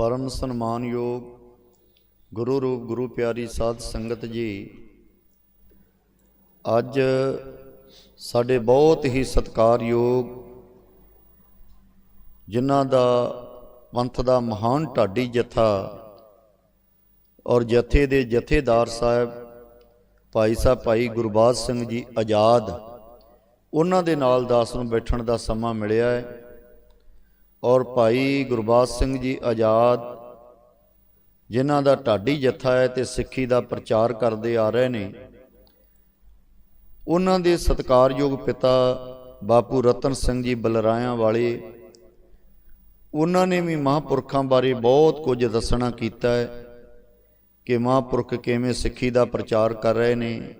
ਪਰਮ ਸਨਮਾਨਯੋਗ ਗੁਰੂ ਰੂਪ ਗੁਰੂ ਪਿਆਰੀ ਸਾਧ ਸੰਗਤ ਜੀ, ਅੱਜ ਸਾਡੇ ਬਹੁਤ ਹੀ ਸਤਿਕਾਰਯੋਗ ਜਿਨ੍ਹਾਂ ਦਾ ਪੰਥ ਦਾ ਮਹਾਨ ਢਾਡੀ ਜਥਾ ਔਰ ਜਥੇ ਦੇ ਜਥੇਦਾਰ ਸਾਹਿਬ ਭਾਈ ਸਾਹਿਬ ਭਾਈ ਗੁਰਬਾਜ ਸਿੰਘ ਜੀ ਆਜ਼ਾਦ, ਉਹਨਾਂ ਦੇ ਨਾਲ ਦਾਸ ਨੂੰ ਬੈਠਣ ਦਾ ਸਮਾਂ ਮਿਲਿਆ ਹੈ। ਔਰ ਭਾਈ ਗੁਰਬਾਜ ਸਿੰਘ ਜੀ ਆਜ਼ਾਦ, ਜਿਨ੍ਹਾਂ ਦਾ ਢਾਡੀ ਜਥਾ ਹੈ ਤੇ ਸਿੱਖੀ ਦਾ ਪ੍ਰਚਾਰ ਕਰਦੇ ਆ ਰਹੇ ਨੇ, ਉਹਨਾਂ ਦੇ ਸਤਿਕਾਰਯੋਗ ਪਿਤਾ ਬਾਪੂ ਰਤਨ ਸਿੰਘ ਜੀ ਬਲਰਾਇਆਂ ਵਾਲੇ, ਉਹਨਾਂ ਨੇ ਵੀ ਮਹਾਂਪੁਰਖਾਂ ਬਾਰੇ ਬਹੁਤ ਕੁਝ ਦੱਸਣਾ ਕੀਤਾ ਹੈ ਕਿ ਮਹਾਂਪੁਰਖ ਕਿਵੇਂ ਸਿੱਖੀ ਦਾ ਪ੍ਰਚਾਰ ਕਰ ਰਹੇ ਨੇ,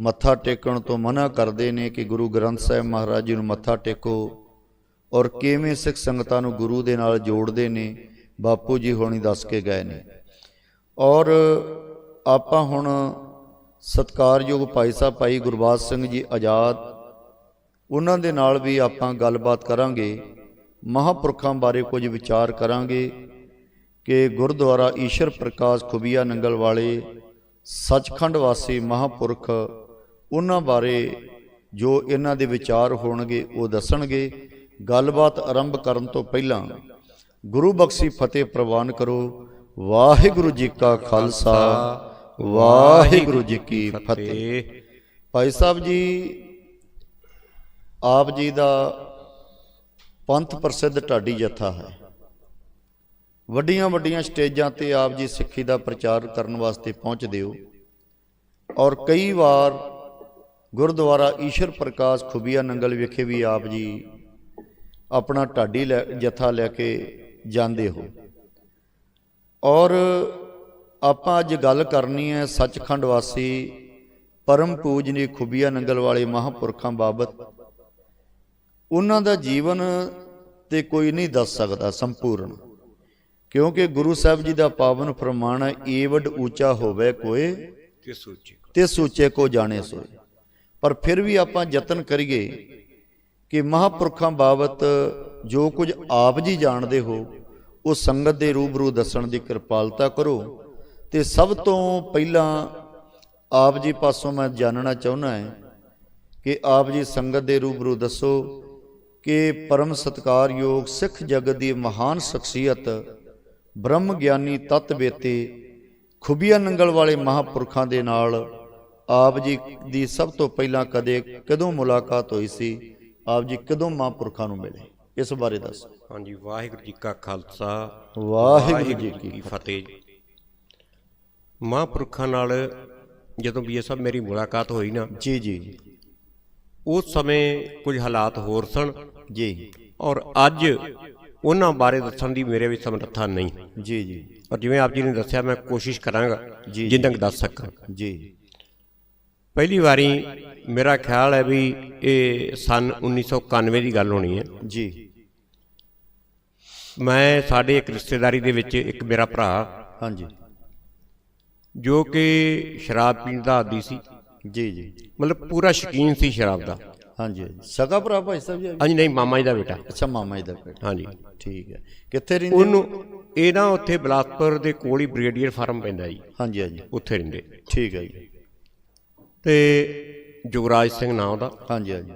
ਮੱਥਾ ਟੇਕਣ ਤੋਂ ਮਨਾ ਕਰਦੇ ਨੇ ਕਿ ਗੁਰੂ ਗ੍ਰੰਥ ਸਾਹਿਬ ਮਹਾਰਾਜ ਜੀ ਨੂੰ ਮੱਥਾ ਟੇਕੋ। ਔਰ ਕਿਵੇਂ ਸਿੱਖ ਸੰਗਤਾਂ ਨੂੰ ਗੁਰੂ ਦੇ ਨਾਲ ਜੋੜਦੇ ਨੇ, ਬਾਪੂ ਜੀ ਹੋਣੀ ਦੱਸ ਕੇ ਗਏ ਨੇ। ਔਰ ਆਪਾਂ ਹੁਣ ਸਤਕਾਰਯੋਗ ਭਾਈ ਸਾਹਿਬ, ਭਾਈ ਗੁਰਬਾਜ ਸਿੰਘ ਜੀ ਆਜ਼ਾਦ, ਉਹਨਾਂ ਦੇ ਨਾਲ ਵੀ ਆਪਾਂ ਗੱਲਬਾਤ ਕਰਾਂਗੇ, ਮਹਾਂਪੁਰਖਾਂ ਬਾਰੇ ਕੁਝ ਵਿਚਾਰ ਕਰਾਂਗੇ ਕਿ ਗੁਰਦੁਆਰਾ ਈਸ਼ਰ ਪ੍ਰਕਾਸ਼ ਖੁਬੀਆ ਨੰਗਲ ਵਾਲੇ ਸੱਚਖੰਡ ਵਾਸੀ ਮਹਾਂਪੁਰਖ, ਉਹਨਾਂ ਬਾਰੇ ਜੋ ਇਹਨਾਂ ਦੇ ਵਿਚਾਰ ਹੋਣਗੇ ਉਹ ਦੱਸਣਗੇ। ਗੱਲਬਾਤ ਆਰੰਭ ਕਰਨ ਤੋਂ ਪਹਿਲਾਂ ਗੁਰੂ ਬਖਸ਼ੀ ਫਤਿਹ ਪ੍ਰਵਾਨ ਕਰੋ। ਵਾਹਿਗੁਰੂ ਜੀ ਕਾ ਖਾਲਸਾ, ਵਾਹਿਗੁਰੂ ਜੀ ਕੀ ਫਤਿਹ। ਭਾਈ ਸਾਹਿਬ ਜੀ, ਆਪ ਜੀ ਦਾ ਪੰਥ ਪ੍ਰਸਿੱਧ ਢਾਡੀ ਜਥਾ ਹੈ। ਵੱਡੀਆਂ ਵੱਡੀਆਂ ਸਟੇਜਾਂ ਤੇ ਆਪ ਜੀ ਸਿੱਖੀ ਦਾ ਪ੍ਰਚਾਰ ਕਰਨ ਵਾਸਤੇ ਪਹੁੰਚਦੇ ਹੋ ਔਰ ਕਈ ਵਾਰ ਗੁਰਦੁਆਰਾ ਈਸ਼ਰ ਪ੍ਰਕਾਸ਼ ਖੁਬੀਆ ਨੰਗਲ ਵਿਖੇ ਵੀ ਆਪ ਜੀ ਆਪਣਾ ਢਾਡੀ ਲੈ- ਜਥਾ ਲੈ ਕੇ ਜਾਂਦੇ ਹੋ। ਔਰ ਆਪਾਂ ਅੱਜ ਗੱਲ ਕਰਨੀ ਹੈ ਸੱਚਖੰਡ ਵਾਸੀ ਪਰਮ ਪੂਜਨੀ ਖੁਬੀਆ ਨੰਗਲ ਵਾਲੇ ਮਹਾਂਪੁਰਖਾਂ ਬਾਬਤ। ਉਹਨਾਂ ਦਾ ਜੀਵਨ ਤੇ ਕੋਈ ਨਹੀਂ ਦੱਸ ਸਕਦਾ ਸੰਪੂਰਨ ਕਿਉਂਕਿ ਗੁਰੂ ਸਾਹਿਬ ਜੀ ਦਾ ਪਾਵਨ ਫਰਮਾਨ ਹੈ ਏਵਡ ਉੱਚਾ ਹੋਵੇ ਕੋਏ ਤੇ ਸੋਚੇ ਤੇ ਸੂਚੇ ਕੋ ਜਾਣੇ ਸੋਏ। ਪਰ ਫਿਰ ਵੀ ਆਪਾਂ ਯਤਨ ਕਰੀਏ ਕਿ ਮਹਾਂਪੁਰਖਾਂ ਬਾਬਤ ਜੋ ਕੁਝ ਆਪ ਜੀ ਜਾਣਦੇ ਹੋ, ਉਹ ਸੰਗਤ ਦੇ ਰੂਬਰੂ ਦੱਸਣ ਦੀ ਕਿਰਪਾਲਤਾ ਕਰੋ। ਤੇ ਸਭ ਤੋਂ ਪਹਿਲਾਂ ਆਪ ਜੀ ਪਾਸੋਂ ਮੈਂ ਜਾਣਨਾ ਚਾਹੁੰਦਾ ਹਾਂ ਕਿ ਆਪ ਜੀ ਸੰਗਤ ਦੇ ਰੂਬਰੂ ਦੱਸੋ ਕਿ ਪਰਮ ਸਤਕਾਰਯੋਗ ਸਿੱਖ ਜਗਤ ਦੀ ਮਹਾਨ ਸ਼ਖਸੀਅਤ, ਬ੍ਰਹਮ ਗਿਆਨੀ ਤਤ ਵੇਤੇ ਖੁਬੀਆ ਨੰਗਲ ਵਾਲੇ ਮਹਾਪੁਰਖਾਂ ਦੇ ਨਾਲ ਆਪ ਜੀ ਦੀ ਸਭ ਤੋਂ ਪਹਿਲਾਂ ਕਦੇ ਕਦੋਂ ਮੁਲਾਕਾਤ ਹੋਈ ਸੀ? ਆਪ ਜੀ ਕਦੋਂ ਮਹਾਪੁਰਖਾਂ ਨੂੰ ਮਿਲੇ? ਇਸ ਬਾਰੇ ਦੱਸੋ। ਹਾਂਜੀ ਵਾਹਿਗੁਰੂ ਜੀ ਕਾ ਖਾਲਸਾ। ਵਾਹਿਗੁਰੂ ਜੀ ਕੀ ਫਤਿਹ। ਮਹਾਂਪੁਰਖਾਂ ਨਾਲ ਜਦੋਂ ਵੀ ਇਹ ਸਭ ਮੇਰੀ ਮੁਲਾਕਾਤ ਹੋਈ ਨਾ ਜੀ ਜੀ ਉਸ ਸਮੇਂ ਕੁਝ ਹਾਲਾਤ ਹੋਰ ਸਨ। ਜੀ। ਔਰ ਅੱਜ ਉਹਨਾਂ ਬਾਰੇ ਦੱਸਣ ਦੀ ਮੇਰੇ ਵਿੱਚ ਸਮਰੱਥਾ ਨਹੀਂ। ਜੀ ਜੀ। ਔਰ ਜਿਵੇਂ ਆਪ ਜੀ ਨੇ ਦੱਸਿਆ ਮੈਂ ਕੋਸ਼ਿਸ਼ ਕਰਾਂਗਾ। ਜਿੰਨਾ ਕੁ ਦੱਸ ਸਕਾਂ। ਜੀ। ਪਹਿਲੀ ਵਾਰੀ ਮੇਰਾ ਖਿਆਲ ਹੈ ਵੀ ਇਹ ਸਨ 1991 ਦੀ ਗੱਲ ਹੋਣੀ ਹੈ। ਜੀ। ਮੈਂ ਸਾਡੇ ਇੱਕ ਰਿਸ਼ਤੇਦਾਰੀ ਦੇ ਵਿੱਚ ਇੱਕ ਮੇਰਾ ਭਰਾ ਹਾਂਜੀ। ਜੋ ਕਿ ਸ਼ਰਾਬ ਪੀਣ ਦਾ ਆਦੀ ਸੀ। ਜੀ ਜੀ। ਮਤਲਬ ਪੂਰਾ ਸ਼ਕੀਨ ਸੀ ਸ਼ਰਾਬ ਦਾ। ਹਾਂਜੀ। ਸਗਾ ਭਰਾ ਭਾਈ ਸਾਹਿਬ ਜੀ? ਹਾਂਜੀ ਨਹੀਂ ਮਾਮਾ ਜੀ ਦਾ ਬੇਟਾ। ਅੱਛਾ ਮਾਮਾ ਜੀ ਦਾ ਬੇਟਾ। ਹਾਂਜੀ। ਠੀਕ ਹੈ। ਕਿੱਥੇ ਰਹਿੰਦੇ? ਉਹਨੂੰ ਇਹ ਨਾ ਉੱਥੇ ਬਲਾਸਪੁਰ ਦੇ ਕੋਲ ਹੀ ਬ੍ਰਿਗੇਡੀਅਰ ਫਾਰਮ ਪੈਂਦਾ ਜੀ। ਹਾਂਜੀ ਹਾਂਜੀ। ਉੱਥੇ ਰਹਿੰਦੇ। ਠੀਕ ਹੈ ਜੀ। ਤੇ ਜੁਗਰਾਜ ਸਿੰਘ ਨਾਂ ਉਹਦਾ। ਹਾਂਜੀ ਹਾਂਜੀ।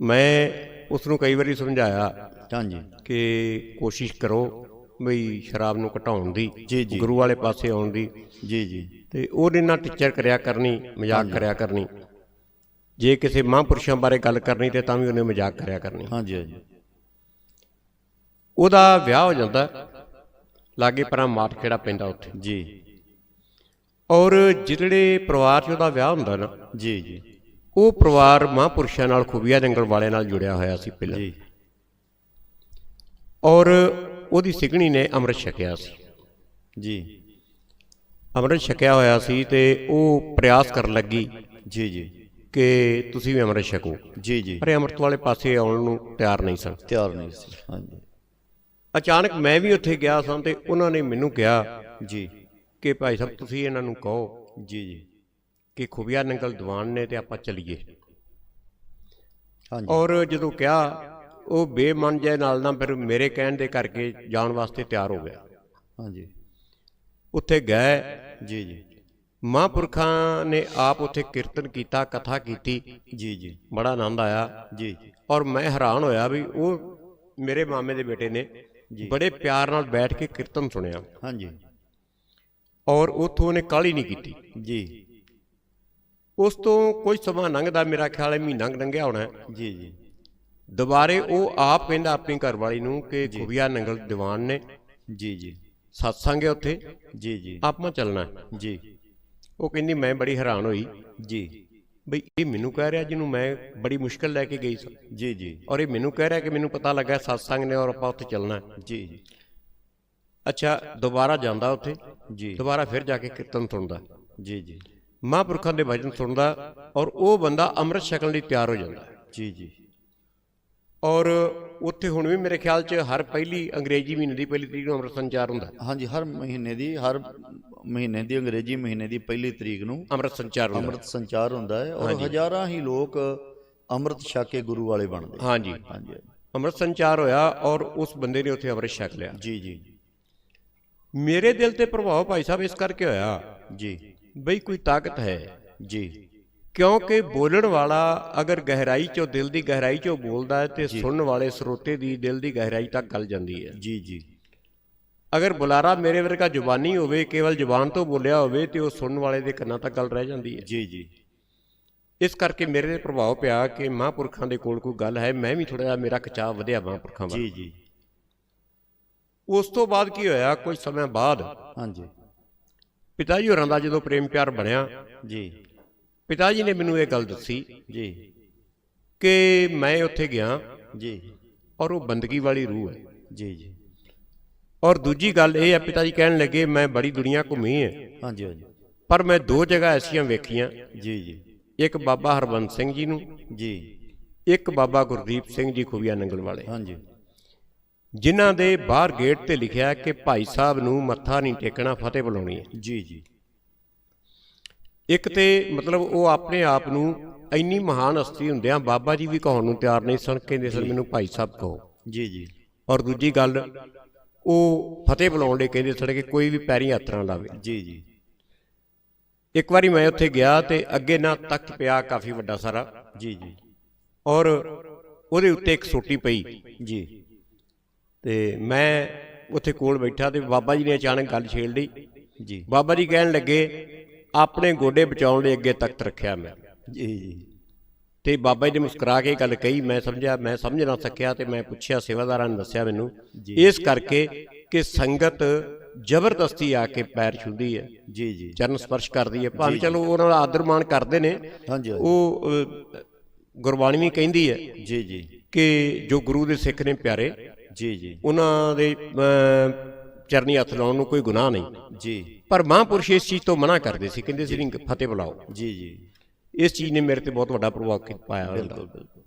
ਮੈਂ ਉਸ ਨੂੰ ਕਈ ਵਾਰੀ ਸਮਝਾਇਆ ਹਾਂਜੀ। ਕਿ ਕੋਸ਼ਿਸ਼ ਕਰੋ ਵੀ ਸ਼ਰਾਬ ਨੂੰ ਘਟਾਉਣ ਦੀ ਜੀ, ਜੀ। ਗੁਰੂ ਵਾਲੇ ਪਾਸੇ ਆਉਣ ਦੀ। ਜੀ ਜੀ। ਤੇ ਉਹਦੇ ਨਾਲ ਟੀਚਰ ਕਰਿਆ ਕਰਨੀ ਮਜ਼ਾਕ ਕਰਿਆ ਕਰਨੀ। ਜੇ ਕਿਸੇ ਮਹਾਂਪੁਰਸ਼ਾਂ ਬਾਰੇ ਗੱਲ ਕਰਨੀ ਤੇ ਤਾਂ ਵੀ ਉਹਨੇ ਮਜ਼ਾਕ ਕਰਿਆ ਕਰਨੀ। ਹਾਂਜੀ ਹਾਂਜੀ। ਉਹਦਾ ਵਿਆਹ ਹੋ ਜਾਂਦਾ ਲਾਗੇ ਪਰਾਂ ਮਾਟ ਕਿਹੜਾ ਪੈਂਦਾ ਉੱਥੇ। ਜੀ। ਔਰ ਜਿਹੜੇ ਪਰਿਵਾਰ 'ਚ ਉਹਦਾ ਵਿਆਹ ਹੁੰਦਾ ਨਾ ਜੀ ਜੀ। ਉਹ ਪਰਿਵਾਰ ਮਹਾਂਪੁਰਸ਼ਾਂ ਨਾਲ ਖੂਬੀਆ ਜੰਗਲ ਵਾਲਿਆਂ ਨਾਲ ਜੁੜਿਆ ਹੋਇਆ ਸੀ ਪਹਿਲਾਂ। ਜੀ। ਔਰ ਉਹਦੀ ਸਿਗਣੀ ਨੇ ਅੰਮ੍ਰਿਤ ਛਕਿਆ ਸੀ। ਜੀ। ਅੰਮ੍ਰਿਤ ਛਕਿਆ ਹੋਇਆ ਸੀ ਤੇ ਉਹ ਪ੍ਰਯਾਸ ਕਰਨ ਲੱਗੀ ਜੀ ਜੀ। ਕਿ ਤੁਸੀਂ ਵੀ ਅੰਮ੍ਰਿਤ ਛਕੋ। ਜੀ ਜੀ। ਪਰ ਅੰਮ੍ਰਿਤ ਵਾਲੇ ਪਾਸੇ ਆਉਣ ਨੂੰ ਤਿਆਰ ਨਹੀਂ ਸਨ। ਤਿਆਰ ਨਹੀਂ ਸੀ। ਹਾਂਜੀ। ਅਚਾਨਕ ਮੈਂ ਵੀ ਉੱਥੇ ਗਿਆ ਸਾਂ ਤੇ ਉਹਨਾਂ ਨੇ ਮੈਨੂੰ ਕਿਹਾ ਜੀ। ਕਿ ਭਾਈ ਸਾਹਿਬ ਤੁਸੀਂ ਇਹਨਾਂ ਨੂੰ ਕਹੋ। ਜੀ ਜੀ। ਕਿ ਖੁਬੀਆ ਨੰਗਲ ਦੀਵਾਨ ਨੇ ਤੇ ਆਪਾਂ ਚੱਲੀਏ। ਹਾਂਜੀ। ਔਰ ਜਦੋਂ ਕਿਹਾ ਉਹ ਬੇਮਨ ਜੇ ਨਾਲ ਨਾ ਫਿਰ ਮੇਰੇ ਕਹਿਣ ਦੇ ਕਰਕੇ ਜਾਣ ਵਾਸਤੇ ਤਿਆਰ ਹੋ ਗਿਆ। ਹਾਂਜੀ। ਉੱਥੇ ਗਏ। ਜੀ ਜੀ। ਮਹਾਂਪੁਰਖਾਂ ਨੇ ਆਪ ਉੱਥੇ ਕੀਰਤਨ ਕੀਤਾ ਕਥਾ ਕੀਤੀ। ਜੀ ਜੀ। ਬੜਾ ਆਨੰਦ ਆਇਆ। ਜੀ। ਔਰ ਮੈਂ ਹੈਰਾਨ ਹੋਇਆ ਵੀ ਉਹ ਮੇਰੇ ਮਾਮੇ ਦੇ ਬੇਟੇ ਨੇ ਬੜੇ ਪਿਆਰ ਨਾਲ ਬੈਠ ਕੇ ਕੀਰਤਨ ਸੁਣਿਆ। ਹਾਂਜੀ। ਔਰ ਉਥੋਂ ਉਹਨੇ ਕਾਲੀ ਨਹੀਂ ਕੀਤੀ। ਜੀ। ਉਸ ਤੋਂ ਕੁਝ ਸਮਾਂ ਲੰਘਦਾ ਮੇਰਾ ਖਿਆਲ ਹੈ ਮਹੀਨਾ ਲੰਘਿਆ ਹੋਣਾ। ਜੀ ਜੀ। ਦੁਬਾਰੇ ਉਹ ਆਪ ਕਹਿੰਦਾ ਆਪਣੀ ਘਰਵਾਲੀ ਨੂੰ ਕਿ ਖੁਬੀਆ ਨੰਗਲ ਦੀਵਾਨ ਨੇ। ਜੀ ਜੀ। ਸਤਸੰਗ ਹੈ ਉੱਥੇ। ਜੀ ਜੀ। ਆਪਾਂ ਚੱਲਣਾ। ਜੀ। ਉਹ ਕਹਿੰਦੀ ਮੈਂ ਬੜੀ ਹੈਰਾਨ ਹੋਈ ਜੀ। ਬਈ ਇਹ ਮੈਨੂੰ ਕਹਿ ਰਿਹਾ ਜਿਹਨੂੰ ਮੈਂ ਬੜੀ ਮੁਸ਼ਕਲ ਲੈ ਕੇ ਗਈ ਸੀ। ਜੀ ਜੀ। ਔਰ ਇਹ ਮੈਨੂੰ ਕਹਿ ਰਿਹਾ ਕਿ ਮੈਨੂੰ ਪਤਾ ਲੱਗਾ ਸਤਸੰਗ ਨੇ ਔਰ ਆਪਾਂ ਉੱਥੇ ਚੱਲਣਾ। ਜੀ ਜੀ। ਅੱਛਾ ਦੁਬਾਰਾ ਜਾਂਦਾ ਉੱਥੇ। ਜੀ। ਦੁਬਾਰਾ ਫਿਰ ਜਾ ਕੇ ਕੀਰਤਨ ਸੁਣਦਾ। ਜੀ ਜੀ। ਮਹਾਂਪੁਰਖਾਂ ਦੇ ਭਜਨ ਸੁਣਦਾ ਔਰ ਉਹ ਬੰਦਾ ਅੰਮ੍ਰਿਤ ਛਕਣ ਲਈ ਤਿਆਰ ਹੋ ਜਾਂਦਾ। ਜੀ ਜੀ। ਔਰ ਉੱਥੇ ਹੁਣ ਵੀ ਮੇਰੇ ਖਿਆਲ 'ਚ ਹਰ ਪਹਿਲੀ ਅੰਗਰੇਜ਼ੀ ਮਹੀਨੇ ਦੀ ਪਹਿਲੀ ਤਰੀਕ ਨੂੰ ਅੰਮ੍ਰਿਤ ਸੰਚਾਰ ਹੁੰਦਾ। ਹਾਂਜੀ ਹਰ ਮਹੀਨੇ ਦੀ ਹਰ ਮਹੀਨੇ ਦੀ ਅੰਗਰੇਜ਼ੀ ਮਹੀਨੇ ਦੀ ਪਹਿਲੀ ਤਰੀਕ ਨੂੰ ਅੰਮ੍ਰਿਤ ਸੰਚਾਰ ਹੁੰਦਾ। ਅੰਮ੍ਰਿਤ ਸੰਚਾਰ ਹੁੰਦਾ ਹੈ ਔਰ ਹਜ਼ਾਰਾਂ ਹੀ ਲੋਕ ਅੰਮ੍ਰਿਤ ਛਕ ਕੇ ਗੁਰੂ ਵਾਲੇ ਬਣਦੇ। ਹਾਂਜੀ। ਹਾਂਜੀ ਹਾਂਜੀ। ਅੰਮ੍ਰਿਤ ਸੰਚਾਰ ਹੋਇਆ ਔਰ ਉਸ ਬੰਦੇ ਨੇ ਉੱਥੇ ਅੰਮ੍ਰਿਤ ਛਕ ਲਿਆ। ਜੀ ਜੀ। ਮੇਰੇ ਦਿਲ ਤੇ ਪ੍ਰਭਾਵ ਭਾਈ ਸਾਹਿਬ ਇਸ ਕਰਕੇ ਹੋਇਆ ਜੀ। ਬਈ ਕੋਈ ਤਾਕਤ ਹੈ? ਜੀ। ਕਿਉਂਕਿ ਬੋਲਣ ਵਾਲਾ ਅਗਰ ਗਹਿਰਾਈ ਚੋਂ ਦਿਲ ਦੀ ਗਹਿਰਾਈ ਚੋਂ ਬੋਲਦਾ ਹੈ ਤੇ ਸੁਣਨ ਵਾਲੇ ਸਰੋਤੇ ਦੀ ਦਿਲ ਦੀ ਗਹਿਰਾਈ ਤੱਕ ਗੱਲ ਜਾਂਦੀ ਹੈ। ਜੀ ਜੀ। ਅਗਰ ਬੁਲਾਰਾ ਮੇਰੇ ਵਰਗਾ ਜ਼ੁਬਾਨੀ ਹੋਵੇ ਕੇਵਲ ਜ਼ੁਬਾਨ ਤੋਂ ਬੋਲਿਆ ਹੋਵੇ ਤੇ ਉਹ ਸੁਣਨ ਵਾਲੇ ਦੇ ਕੰਨਾਂ ਤੱਕ ਗੱਲ ਰਹਿ ਜਾਂਦੀ ਹੈ। ਜੀ ਜੀ। ਇਸ ਕਰਕੇ ਮੇਰੇ ਤੇ ਪ੍ਰਭਾਵ ਪਿਆ ਕਿ ਮਹਾਂਪੁਰਖਾਂ ਦੇ ਕੋਲ ਕੋਈ ਗੱਲ ਹੈ। ਮੈਂ ਵੀ ਥੋੜਾ ਜਿਹਾ ਮੇਰਾ ਖਿਚਾਅ ਵਧਿਆ ਮਹਾਂਪੁਰਖਾਂ ਵੱਲ। ਜੀ ਜੀ। ਉਸ ਤੋਂ ਬਾਅਦ ਕੀ ਹੋਇਆ? ਕੁਝ ਸਮੇਂ ਬਾਅਦ ਹਾਂਜੀ। ਪਿਤਾ ਜੀ ਹੋਰਾਂ ਦਾ ਜਦੋਂ ਪ੍ਰੇਮ ਪਿਆਰ ਬਣਿਆ ਜੀ। ਪਿਤਾ ਜੀ ਨੇ ਮੈਨੂੰ ਇਹ ਗੱਲ ਦੱਸੀ ਜੀ ਕਿ ਮੈਂ ਉੱਥੇ ਗਿਆ ਜੀ ਔਰ ਉਹ ਬੰਦਗੀ ਵਾਲੀ ਰੂਹ ਹੈ। ਜੀ ਜੀ। ਔਰ ਦੂਜੀ ਗੱਲ ਇਹ ਹੈ ਪਿਤਾ ਜੀ ਕਹਿਣ ਲੱਗੇ ਮੈਂ ਬੜੀ ਦੁਨੀਆ ਘੁੰਮੀ ਹੈ। ਹਾਂਜੀ ਹਾਂਜੀ। ਪਰ ਮੈਂ ਦੋ ਜਗ੍ਹਾ ਐਸੀਆਂ ਵੇਖੀਆਂ। ਜੀ ਜੀ। ਇੱਕ ਬਾਬਾ ਹਰਬੰਸ ਸਿੰਘ ਜੀ ਨੂੰ ਜੀ। ਇੱਕ ਬਾਬਾ ਗੁਰਦੀਪ ਸਿੰਘ ਜੀ ਖੁਬੀਆ ਨੰਗਲ ਵਾਲੇ। ਹਾਂਜੀ। ਜਿਨ੍ਹਾਂ ਦੇ ਬਾਹਰ ਗੇਟ ਤੇ ਲਿਖਿਆ ਕਿ ਭਾਈ ਸਾਹਿਬ ਨੂੰ ਮੱਥਾ ਨਹੀਂ ਟੇਕਣਾ ਫਤਿਹ ਬੁਲਾਉਣੀ ਹੈ। ਜੀ ਜੀ। ਇੱਕ ਤੇ ਮਤਲਬ ਉਹ ਆਪਣੇ ਆਪ ਨੂੰ ਇੰਨੀ ਮਹਾਨ ਹਸਤੀ ਹੁੰਦਿਆਂ ਬਾਬਾ ਜੀ ਵੀ ਕਹਾਉਣ ਨੂੰ ਤਿਆਰ ਨਹੀਂ ਸਨ ਕਹਿੰਦੇ ਸਨ ਮੈਨੂੰ ਭਾਈ ਸਾਹਿਬ ਕਹੋ। ਜੀ ਜੀ। ਔਰ ਦੂਜੀ ਗੱਲ ਉਹ ਫਤਿਹ ਬੁਲਾਉਣ ਲਈ ਕਹਿੰਦੇ ਸਨ ਕਿ ਕੋਈ ਵੀ ਪੈਰੀ ਹੱਥ ਨਾ ਲਾਵੇ। ਜੀ ਜੀ। ਇੱਕ ਵਾਰੀ ਮੈਂ ਉੱਥੇ ਗਿਆ ਤੇ ਅੱਗੇ ਨਾ ਤਖਤ ਪਿਆ ਕਾਫੀ ਵੱਡਾ ਸਾਰਾ। ਜੀ ਜੀ। ਔਰ ਉਹਦੇ ਉੱਤੇ ਇੱਕ ਸੋਟੀ ਪਈ। ਜੀ। ਤੇ ਮੈਂ ਉੱਥੇ ਕੋਲ ਬੈਠਾ ਤੇ ਬਾਬਾ ਜੀ ਨੇ ਅਚਾਨਕ ਗੱਲ ਛੇੜ ਲਈ। ਜੀ। ਬਾਬਾ ਜੀ ਕਹਿਣ ਲੱਗੇ ਆਪਣੇ ਗੋਡੇ ਬਚਾਉਣ ਲਈ ਅੱਗੇ ਤਖਤ ਰੱਖਿਆ ਮੈਂ। ਜੀ ਜੀ। ਤੇ ਬਾਬਾ ਜੀ ਨੇ ਮੁਸਕਰਾ ਕੇ ਗੱਲ ਕਹੀ। ਮੈਂ ਸਮਝਿਆ ਮੈਂ ਸਮਝ ਨਾ ਸਕਿਆ ਤੇ ਮੈਂ ਪੁੱਛਿਆ ਸੇਵਾਦਾਰਾਂ ਨੇ ਦੱਸਿਆ ਮੈਨੂੰ ਇਸ ਕਰਕੇ ਕਿ ਸੰਗਤ ਜ਼ਬਰਦਸਤੀ ਆ ਕੇ ਪੈਰ ਛੂੰਦੀ ਹੈ। ਜੀ ਜੀ। ਚਰਨ ਸਪਰਸ਼ ਕਰਦੀ ਹੈ। ਭਾਵੇਂ ਚਲੋ ਉਹਨਾਂ ਦਾ ਆਦਰ ਮਾਣ ਕਰਦੇ ਨੇ ਹਾਂਜੀ। ਉਹ ਗੁਰਬਾਣੀ ਵੀ ਕਹਿੰਦੀ ਹੈ ਜੀ ਜੀ। ਕਿ ਜੋ ਗੁਰੂ ਦੇ ਸਿੱਖ ਨੇ ਪਿਆਰੇ ਜੀ ਜੀ। ਉਹਨਾਂ ਦੇ ਚਰਨੀ ਹੱਥ ਲਾਉਣ ਨੂੰ ਕੋਈ ਗੁਨਾਹ ਨਹੀਂ। ਜੀ। ਪਰ ਮਹਾਂਪੁਰਸ਼ ਇਸ ਚੀਜ਼ ਤੋਂ ਮਨਾ ਕਰਦੇ ਸੀ ਕਹਿੰਦੇ ਸੀ ਨਹੀਂ ਫਤਿਹ ਬੁਲਾਓ। ਜੀ ਜੀ। ਇਸ ਚੀਜ਼ ਨੇ ਮੇਰੇ ਤੇ ਬਹੁਤ ਵੱਡਾ ਪ੍ਰਭਾਵ ਪਾਇਆ ਬਿਲਕੁਲ ਬਿਲਕੁਲ।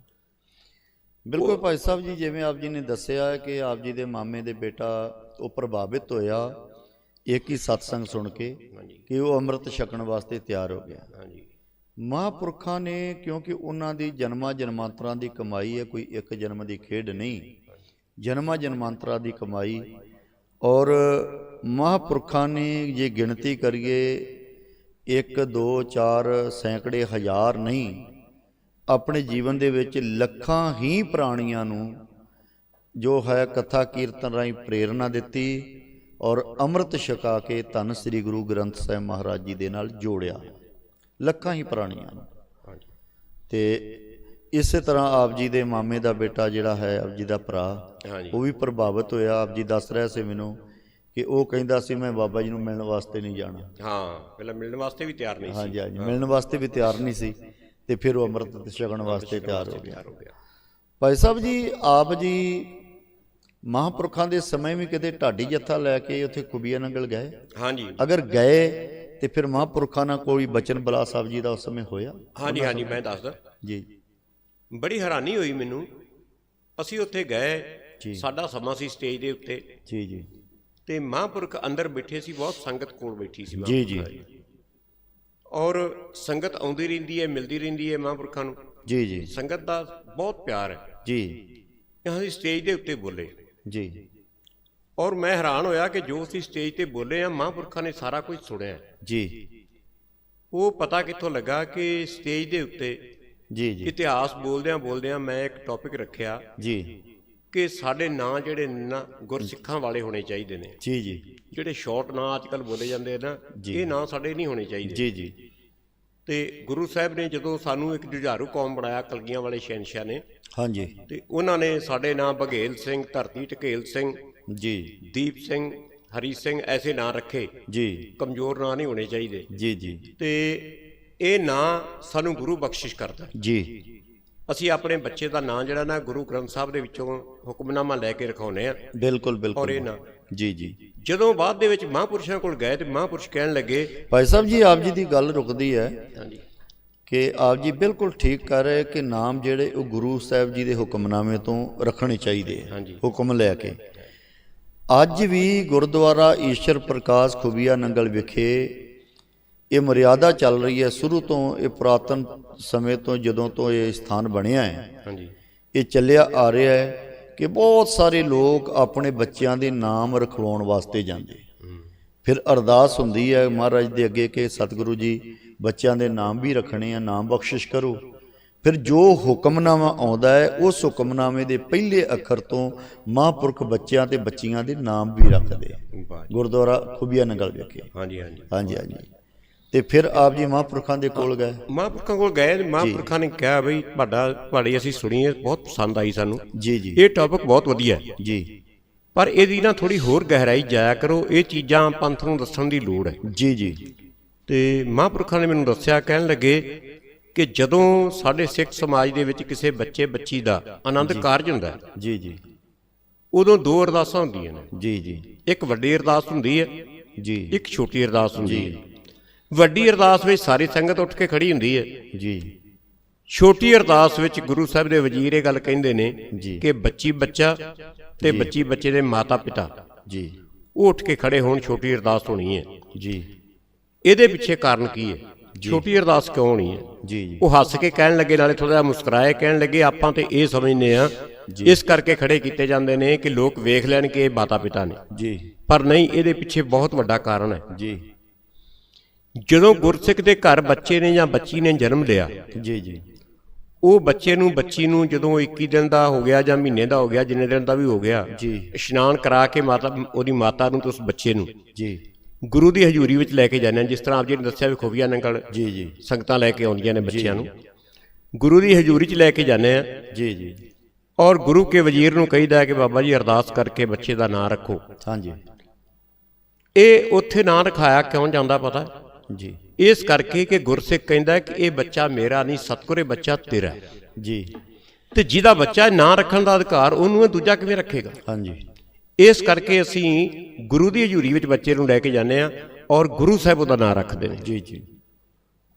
ਬਿਲਕੁਲ ਭਾਈ ਸਾਹਿਬ ਜੀ ਜਿਵੇਂ ਆਪ ਜੀ ਨੇ ਦੱਸਿਆ ਕਿ ਆਪ ਜੀ ਦੇ ਮਾਮੇ ਦੇ ਬੇਟਾ ਉਹ ਪ੍ਰਭਾਵਿਤ ਹੋਇਆ ਇੱਕ ਹੀ ਸਤਸੰਗ ਸੁਣ ਕੇ ਕਿ ਉਹ ਅੰਮ੍ਰਿਤ ਛਕਣ ਵਾਸਤੇ ਤਿਆਰ ਹੋ ਗਿਆ। ਹਾਂਜੀ। ਮਹਾਂਪੁਰਖਾਂ ਨੇ ਕਿਉਂਕਿ ਉਹਨਾਂ ਦੀ ਜਨਮਾਂ ਜਨਮਾਂਤਰਾਂ ਦੀ ਕਮਾਈ ਹੈ ਕੋਈ ਇੱਕ ਜਨਮ ਦੀ ਖੇਡ ਨਹੀਂ ਜਨਮਾਂ ਜਨਮਾਂਤਰਾਂ ਦੀ ਕਮਾਈ ਔਰ ਮਹਾਂਪੁਰਖਾਂ ਨੇ ਜੇ ਗਿਣਤੀ ਕਰੀਏ 1 2 4 ਸੈਂਕੜੇ ਹਜ਼ਾਰ ਨਹੀਂ ਆਪਣੇ ਜੀਵਨ ਦੇ ਵਿੱਚ ਲੱਖਾਂ ਹੀ ਪ੍ਰਾਣੀਆਂ ਨੂੰ ਜੋ ਹੈ ਕਥਾ ਕੀਰਤਨ ਰਾਹੀਂ ਪ੍ਰੇਰਣਾ ਦਿੱਤੀ ਔਰ ਅੰਮ੍ਰਿਤ ਛਕਾ ਕੇ ਧੰਨ ਸ੍ਰੀ ਗੁਰੂ ਗ੍ਰੰਥ ਸਾਹਿਬ ਮਹਾਰਾਜ ਜੀ ਦੇ ਨਾਲ ਜੋੜਿਆ। ਲੱਖਾਂ ਹੀ ਪ੍ਰਾਣੀਆਂ ਨੂੰ। ਤੇ ਇਸੇ ਤਰ੍ਹਾਂ ਆਪ ਜੀ ਦੇ ਮਾਮੇ ਦਾ ਬੇਟਾ ਜਿਹੜਾ ਹੈ ਆਪ ਜੀ ਦਾ ਭਰਾ ਉਹ ਵੀ ਪ੍ਰਭਾਵਿਤ ਹੋਇਆ। ਆਪ ਜੀ ਦੱਸ ਰਿਹਾ ਸੀ ਮੈਨੂੰ ਕਿ ਉਹ ਕਹਿੰਦਾ ਸੀ ਮੈਂ ਬਾਬਾ ਜੀ ਨੂੰ ਮਿਲਣ ਵਾਸਤੇ ਨਹੀਂ ਜਾਣਾ। ਹਾਂ ਪਹਿਲਾਂ ਮਿਲਣ ਵਾਸਤੇ ਵੀ ਤਿਆਰ ਨਹੀਂ ਸੀ। ਹਾਂਜੀ ਹਾਂਜੀ। ਮਿਲਣ ਵਾਸਤੇ ਵੀ ਤਿਆਰ ਨਹੀਂ ਸੀ ਤੇ ਫਿਰ ਉਹ ਅੰਮ੍ਰਿਤ ਛਕਣ ਵਾਸਤੇ ਤਿਆਰ ਹੋ ਗਿਆ ਤਿਆਰ ਹੋ ਗਿਆ। ਭਾਈ ਸਾਹਿਬ ਜੀ ਆਪ ਜੀ ਮਹਾਂਪੁਰਖਾਂ ਦੇ ਸਮੇਂ ਵੀ ਕਿਤੇ ਢਾਡੀ ਜੱਥਾ ਲੈ ਕੇ ਉੱਥੇ ਕੁਬੀਆ ਨੰਗਲ ਗਏ? ਹਾਂਜੀ। ਅਗਰ ਗਏ ਤੇ ਫਿਰ ਮਹਾਂਪੁਰਖਾਂ ਨਾਲ ਕੋਈ ਬਚਨ ਬਲਾ ਸਾਹਿਬ ਜੀ ਦਾ ਉਸ ਸਮੇਂ ਹੋਇਆ? ਹਾਂਜੀ ਹਾਂਜੀ ਮੈਂ ਦੱਸਦਾ। ਜੀ। ਬੜੀ ਹੈਰਾਨੀ ਹੋਈ ਮੈਨੂੰ। ਅਸੀਂ ਉੱਥੇ ਗਏ। ਸਾਡਾ ਸਮਾਂ ਸੀ ਸਟੇਜ ਦੇ ਉੱਤੇ। ਜੀ ਜੀ। ਤੇ ਮਹਾਂਪੁਰਖ ਅੰਦਰ ਬੈਠੇ ਸੀ ਬਹੁਤ ਸੰਗਤ ਕੋਲ ਬੈਠੀ ਸੀ ਜੀ ਜੀ। ਔਰ ਸੰਗਤ ਆਉਂਦੀ ਰਹਿੰਦੀ ਹੈ ਮਿਲਦੀ ਰਹਿੰਦੀ ਹੈ ਮਹਾਂਪੁਰਖਾਂ ਨੂੰ। ਜੀ ਜੀ। ਸੰਗਤ ਦਾ ਬਹੁਤ ਪਿਆਰ ਹੈ। ਜੀ। ਅਸੀਂ ਸਟੇਜ ਦੇ ਉੱਤੇ ਬੋਲੇ। ਜੀ। ਔਰ ਮੈਂ ਹੈਰਾਨ ਹੋਇਆ ਕਿ ਜੋ ਅਸੀਂ ਸਟੇਜ ਤੇ ਬੋਲੇ ਆ ਮਹਾਂਪੁਰਖਾਂ ਨੇ ਸਾਰਾ ਕੁਝ ਸੁਣਿਆ। ਜੀ। ਉਹ ਪਤਾ ਕਿੱਥੋਂ ਲੱਗਾ ਕਿ ਸਟੇਜ ਦੇ ਉੱਤੇ ਜੀ ਜੀ। ਇਤਿਹਾਸ ਬੋਲਦਿਆਂ ਬੋਲਦਿਆਂ ਮੈਂ ਇੱਕ ਟੌਪਿਕ ਰੱਖਿਆ ਜੀ। ਕਿ ਸਾਡੇ ਨਾਂ ਜਿਹੜੇ ਨੇ ਗੁਰਸਿੱਖਾਂ ਵਾਲੇ ਹੋਣੇ ਚਾਹੀਦੇ ਨੇ। ਜੀ ਜੀ। ਜਿਹੜੇ ਸ਼ਾਰਟ ਨਾਂ ਅੱਜ ਕੱਲ ਬੋਲੇ ਜਾਂਦੇ ਨਾ ਇਹ ਨਾਂ ਸਾਡੇ ਨਹੀਂ ਹੋਣੇ ਚਾਹੀਦੇ। ਜੀ ਜੀ। ਤੇ ਗੁਰੂ ਸਾਹਿਬ ਨੇ ਜਦੋਂ ਸਾਨੂੰ ਇੱਕ ਜੁਝਾਰੂ ਕੌਮ ਬਣਾਇਆ ਕਲਗੀਆਂ ਵਾਲੇ ਸ਼ਹਿਨशाह ਨੇ ਹਾਂਜੀ। ਤੇ ਉਹਨਾਂ ਨੇ ਸਾਡੇ ਨਾਂ ਬਘੇਲ ਸਿੰਘ ਧਰਤੀ ਟਕੇਲ ਸਿੰਘ ਜੀ। ਦੀਪ ਸਿੰਘ ਹਰੀ ਸਿੰਘ ਐਸੇ ਨਾਂ ਰੱਖੇ। ਜੀ। ਕਮਜ਼ੋਰ ਨਾਂ ਨਹੀਂ ਹੋਣੇ ਚਾਹੀਦੇ। ਜੀ ਜੀ। ਤੇ ਇਹ ਨਾਂ ਸਾਨੂੰ ਗੁਰੂ ਬਖਸ਼ਿਸ਼ ਕਰਦਾ ਜੀ। ਅਸੀਂ ਆਪਣੇ ਬੱਚੇ ਦਾ ਨਾਂ ਜਿਹੜਾ ਨਾ ਗੁਰੂ ਗ੍ਰੰਥ ਸਾਹਿਬ ਦੇ ਵਿੱਚੋਂ ਹੁਕਮਨਾਮਾ ਲੈ ਕੇ ਰਖਾਉਨੇ ਆ ਬਿਲਕੁਲ ਔਰ ਬਿਲਕੁਲ ਇਹ ਨਾਂ। ਜੀ ਜੀ। ਜਦੋਂ ਬਾਅਦ ਦੇ ਵਿੱਚ ਮਹਾਂਪੁਰਸ਼ਾਂ ਕੋਲ ਗਏ ਤੇ ਮਹਾਂਪੁਰਸ਼ ਕਹਿਣ ਲੱਗੇ ਭਾਈ ਸਾਹਿਬ ਜੀ ਆਪ ਜੀ ਦੀ ਗੱਲ ਰੁਕਦੀ ਹੈ ਹਾਂਜੀ ਕਿ ਆਪ ਜੀ ਬਿਲਕੁਲ ਠੀਕ ਕਰ ਰਹੇ ਕਿ ਨਾਮ ਜਿਹੜੇ ਉਹ ਗੁਰੂ ਸਾਹਿਬ ਜੀ ਦੇ ਹੁਕਮਨਾਮੇ ਤੋਂ ਰੱਖਣੇ ਚਾਹੀਦੇ। ਹੁਕਮ ਲੈ ਕੇ। ਅੱਜ ਵੀ ਗੁਰਦੁਆਰਾ ਈਸ਼ਰ ਪ੍ਰਕਾਸ਼ ਖੁਬੀਆ ਨੰਗਲ ਵਿਖੇ ਇਹ ਮਰਿਆਦਾ ਚੱਲ ਰਹੀ ਹੈ। ਸ਼ੁਰੂ ਤੋਂ ਇਹ ਪੁਰਾਤਨ ਸਮੇਂ ਤੋਂ ਜਦੋਂ ਤੋਂ ਇਹ ਸਥਾਨ ਬਣਿਆ ਹੈ ਹਾਂਜੀ। ਇਹ ਚੱਲਿਆ ਆ ਰਿਹਾ ਹੈ ਕਿ ਬਹੁਤ ਸਾਰੇ ਲੋਕ ਆਪਣੇ ਬੱਚਿਆਂ ਦੇ ਨਾਮ ਰਖਵਾਉਣ ਵਾਸਤੇ ਜਾਂਦੇ। ਫਿਰ ਅਰਦਾਸ ਹੁੰਦੀ ਹੈ ਮਹਾਰਾਜ ਦੇ ਅੱਗੇ ਕਿ ਸਤਿਗੁਰੂ ਜੀ ਬੱਚਿਆਂ ਦੇ ਨਾਮ ਵੀ ਰੱਖਣੇ ਆ ਨਾਮ ਬਖਸ਼ਿਸ਼ ਕਰੋ। ਫਿਰ ਜੋ ਹੁਕਮਨਾਮਾ ਆਉਂਦਾ ਹੈ ਉਸ ਹੁਕਮਨਾਮੇ ਦੇ ਪਹਿਲੇ ਅੱਖਰ ਤੋਂ ਮਹਾਂਪੁਰਖ ਬੱਚਿਆਂ ਤੇ ਬੱਚੀਆਂ ਦੇ ਨਾਮ ਵੀ ਰੱਖਦੇ। ਗੁਰਦੁਆਰਾ ਖੁਬੀਆ ਨੰਗਲ ਵਿਖੇ। ਹਾਂਜੀ ਹਾਂਜੀ। ਹਾਂਜੀ ਹਾਂਜੀ। ਤੇ ਫਿਰ ਆਪ ਜੀ ਮਹਾਂਪੁਰਖਾਂ ਦੇ ਕੋਲ ਗਏ। ਮਹਾਂਪੁਰਖਾਂ ਕੋਲ ਗਏ ਮਹਾਂਪੁਰਖਾਂ ਨੇ ਕਿਹਾ ਬਈ ਤੁਹਾਡਾ ਤੁਹਾਡੀ ਅਸੀਂ ਸੁਣੀ ਹੈ ਬਹੁਤ ਪਸੰਦ ਆਈ ਸਾਨੂੰ। ਜੀ ਜੀ। ਇਹ ਟੌਪਿਕ ਬਹੁਤ ਵਧੀਆ ਹੈ। ਜੀ। ਪਰ ਇਹਦੀ ਨਾ ਥੋੜੀ ਹੋਰ ਗਹਿਰਾਈ ਜਾਇਆ ਕਰੋ ਇਹ ਚੀਜ਼ਾਂ ਪੰਥ ਨੂੰ ਦੱਸਣ ਦੀ ਲੋੜ ਹੈ। ਜੀ ਜੀ। ਤੇ ਮਹਾਂਪੁਰਖਾਂ ਨੇ ਮੈਨੂੰ ਦੱਸਿਆ ਕਹਿਣ ਲੱਗੇ ਕਿ ਜਦੋਂ ਸਾਡੇ ਸਿੱਖ ਸਮਾਜ ਦੇ ਵਿੱਚ ਕਿਸੇ ਬੱਚੇ ਬੱਚੀ ਦਾ ਆਨੰਦ ਕਾਰਜ ਹੁੰਦਾ ਹੈ, ਜੀ ਜੀ। ਉਦੋਂ ਦੋ ਅਰਦਾਸਾਂ ਹੁੰਦੀਆਂ ਨੇ। ਜੀ ਜੀ। ਇੱਕ ਵੱਡੀ ਅਰਦਾਸ ਹੁੰਦੀ ਹੈ ਜੀ। ਇੱਕ ਛੋਟੀ ਅਰਦਾਸ ਹੁੰਦੀ ਹੈ। ਵੱਡੀ ਅਰਦਾਸ ਵਿੱਚ ਸਾਰੀ ਸੰਗਤ ਉੱਠ ਕੇ ਖੜੀ ਹੁੰਦੀ ਹੈ। ਜੀ। ਛੋਟੀ ਅਰਦਾਸ ਵਿੱਚ ਗੁਰੂ ਸਾਹਿਬ ਦੇ ਵਜ਼ੀਰ ਇਹ ਗੱਲ ਕਹਿੰਦੇ ਨੇ ਜੀ। ਕਿ ਬੱਚੀ ਬੱਚਾ ਤੇ ਬੱਚੀ ਬੱਚੇ ਦੇ ਮਾਤਾ ਪਿਤਾ। ਜੀ। ਉਹ ਉੱਠ ਕੇ ਖੜੇ ਹੋਣ ਛੋਟੀ ਅਰਦਾਸ ਹੋਣੀ ਹੈ। ਜੀ। ਇਹਦੇ ਪਿੱਛੇ ਕਾਰਨ ਕੀ ਹੈ? ਛੋਟੀ ਅਰਦਾਸ ਕਿਉਂ ਹੋਣੀ ਹੈ? ਜੀ ਜੀ। ਉਹ ਹੱਸ ਕੇ ਕਹਿਣ ਲੱਗੇ ਨਾਲੇ ਥੋੜਾ ਜਿਹਾ ਮੁਸਕਰਾਏ ਕਹਿਣ ਲੱਗੇ ਆਪਾਂ ਤੇ ਇਹ ਸਮਝਨੇ ਆ। ਇਸ ਕਰਕੇ ਖੜੇ ਕੀਤੇ ਜਾਂਦੇ ਨੇ ਕਿ ਲੋਕ ਵੇਖ ਲੈਣ ਕਿ ਇਹ ਮਾਤਾ ਪਿਤਾ ਨੇ। ਜੀ। ਪਰ ਨਹੀਂ ਇਹਦੇ ਪਿੱਛੇ ਬਹੁਤ ਵੱਡਾ ਕਾਰਨ ਹੈ। ਜੀ। ਜਦੋਂ ਗੁਰਸਿੱਖ ਦੇ ਘਰ ਬੱਚੇ ਨੇ ਜਾਂ ਬੱਚੀ ਨੇ ਜਨਮ ਲਿਆ ਜੀ ਜੀ। ਉਹ ਬੱਚੇ ਨੂੰ ਬੱਚੀ ਨੂੰ ਜਦੋਂ 21 ਦਿਨ ਦਾ ਹੋ ਗਿਆ ਜਾਂ ਮਹੀਨੇ ਦਾ ਹੋ ਗਿਆ ਜਿੰਨੇ ਦਿਨ ਦਾ ਵੀ ਹੋ ਗਿਆ ਜੀ। ਇਸ਼ਨਾਨ ਕਰਾ ਕੇ ਮਾਤਾ ਉਹਦੀ ਮਾਤਾ ਨੂੰ ਤੇ ਉਸ ਬੱਚੇ ਨੂੰ ਜੀ। ਗੁਰੂ ਦੀ ਹਜ਼ੂਰੀ ਵਿੱਚ ਲੈ ਕੇ ਜਾਂਦੇ ਆ ਜਿਸ ਤਰ੍ਹਾਂ ਆਪ ਜੀ ਨੇ ਦੱਸਿਆ ਵੀ ਖੁਫੀਆ ਨੰਗਲ ਜੀ ਜੀ। ਸੰਗਤਾਂ ਲੈ ਕੇ ਆਉਂਦੀਆਂ ਨੇ ਬੱਚਿਆਂ ਨੂੰ। ਗੁਰੂ ਦੀ ਹਜ਼ੂਰੀ 'ਚ ਲੈ ਕੇ ਜਾਂਦੇ ਆ ਜੀ ਜੀ। ਔਰ ਗੁਰੂ ਕੇ ਵਜ਼ੀਰ ਨੂੰ ਕਹੀਦਾ ਹੈ ਕਿ ਬਾਬਾ ਜੀ ਅਰਦਾਸ ਕਰਕੇ ਬੱਚੇ ਦਾ ਨਾਂ ਰੱਖੋ। ਹਾਂਜੀ। ਇਹ ਉੱਥੇ ਨਾਂ ਰਖਾਇਆ ਕਿਉਂ ਜਾਂਦਾ ਪਤਾ? ਜੀ। ਇਸ ਕਰਕੇ ਕਿ ਗੁਰਸਿੱਖ ਕਹਿੰਦਾ ਕਿ ਇਹ ਬੱਚਾ ਮੇਰਾ ਨਹੀਂ ਸਤਿਗੁਰੇ ਬੱਚਾ ਤੇਰਾ। ਜੀ। ਤੇ ਜਿਹਦਾ ਬੱਚਾ ਨਾਂ ਰੱਖਣ ਦਾ ਅਧਿਕਾਰ ਉਹਨੂੰ ਇਹ ਦੂਜਾ ਕਿਵੇਂ ਰੱਖੇਗਾ? ਹਾਂਜੀ। ਇਸ ਕਰਕੇ ਅਸੀਂ ਗੁਰੂ ਦੀ ਹਜ਼ੂਰੀ ਵਿੱਚ ਬੱਚੇ ਨੂੰ ਲੈ ਕੇ ਜਾਂਦੇ ਆ ਔਰ ਗੁਰੂ ਸਾਹਿਬ ਉਹਦਾ ਨਾਂ ਰੱਖਦੇ ਨੇ। ਜੀ ਜੀ।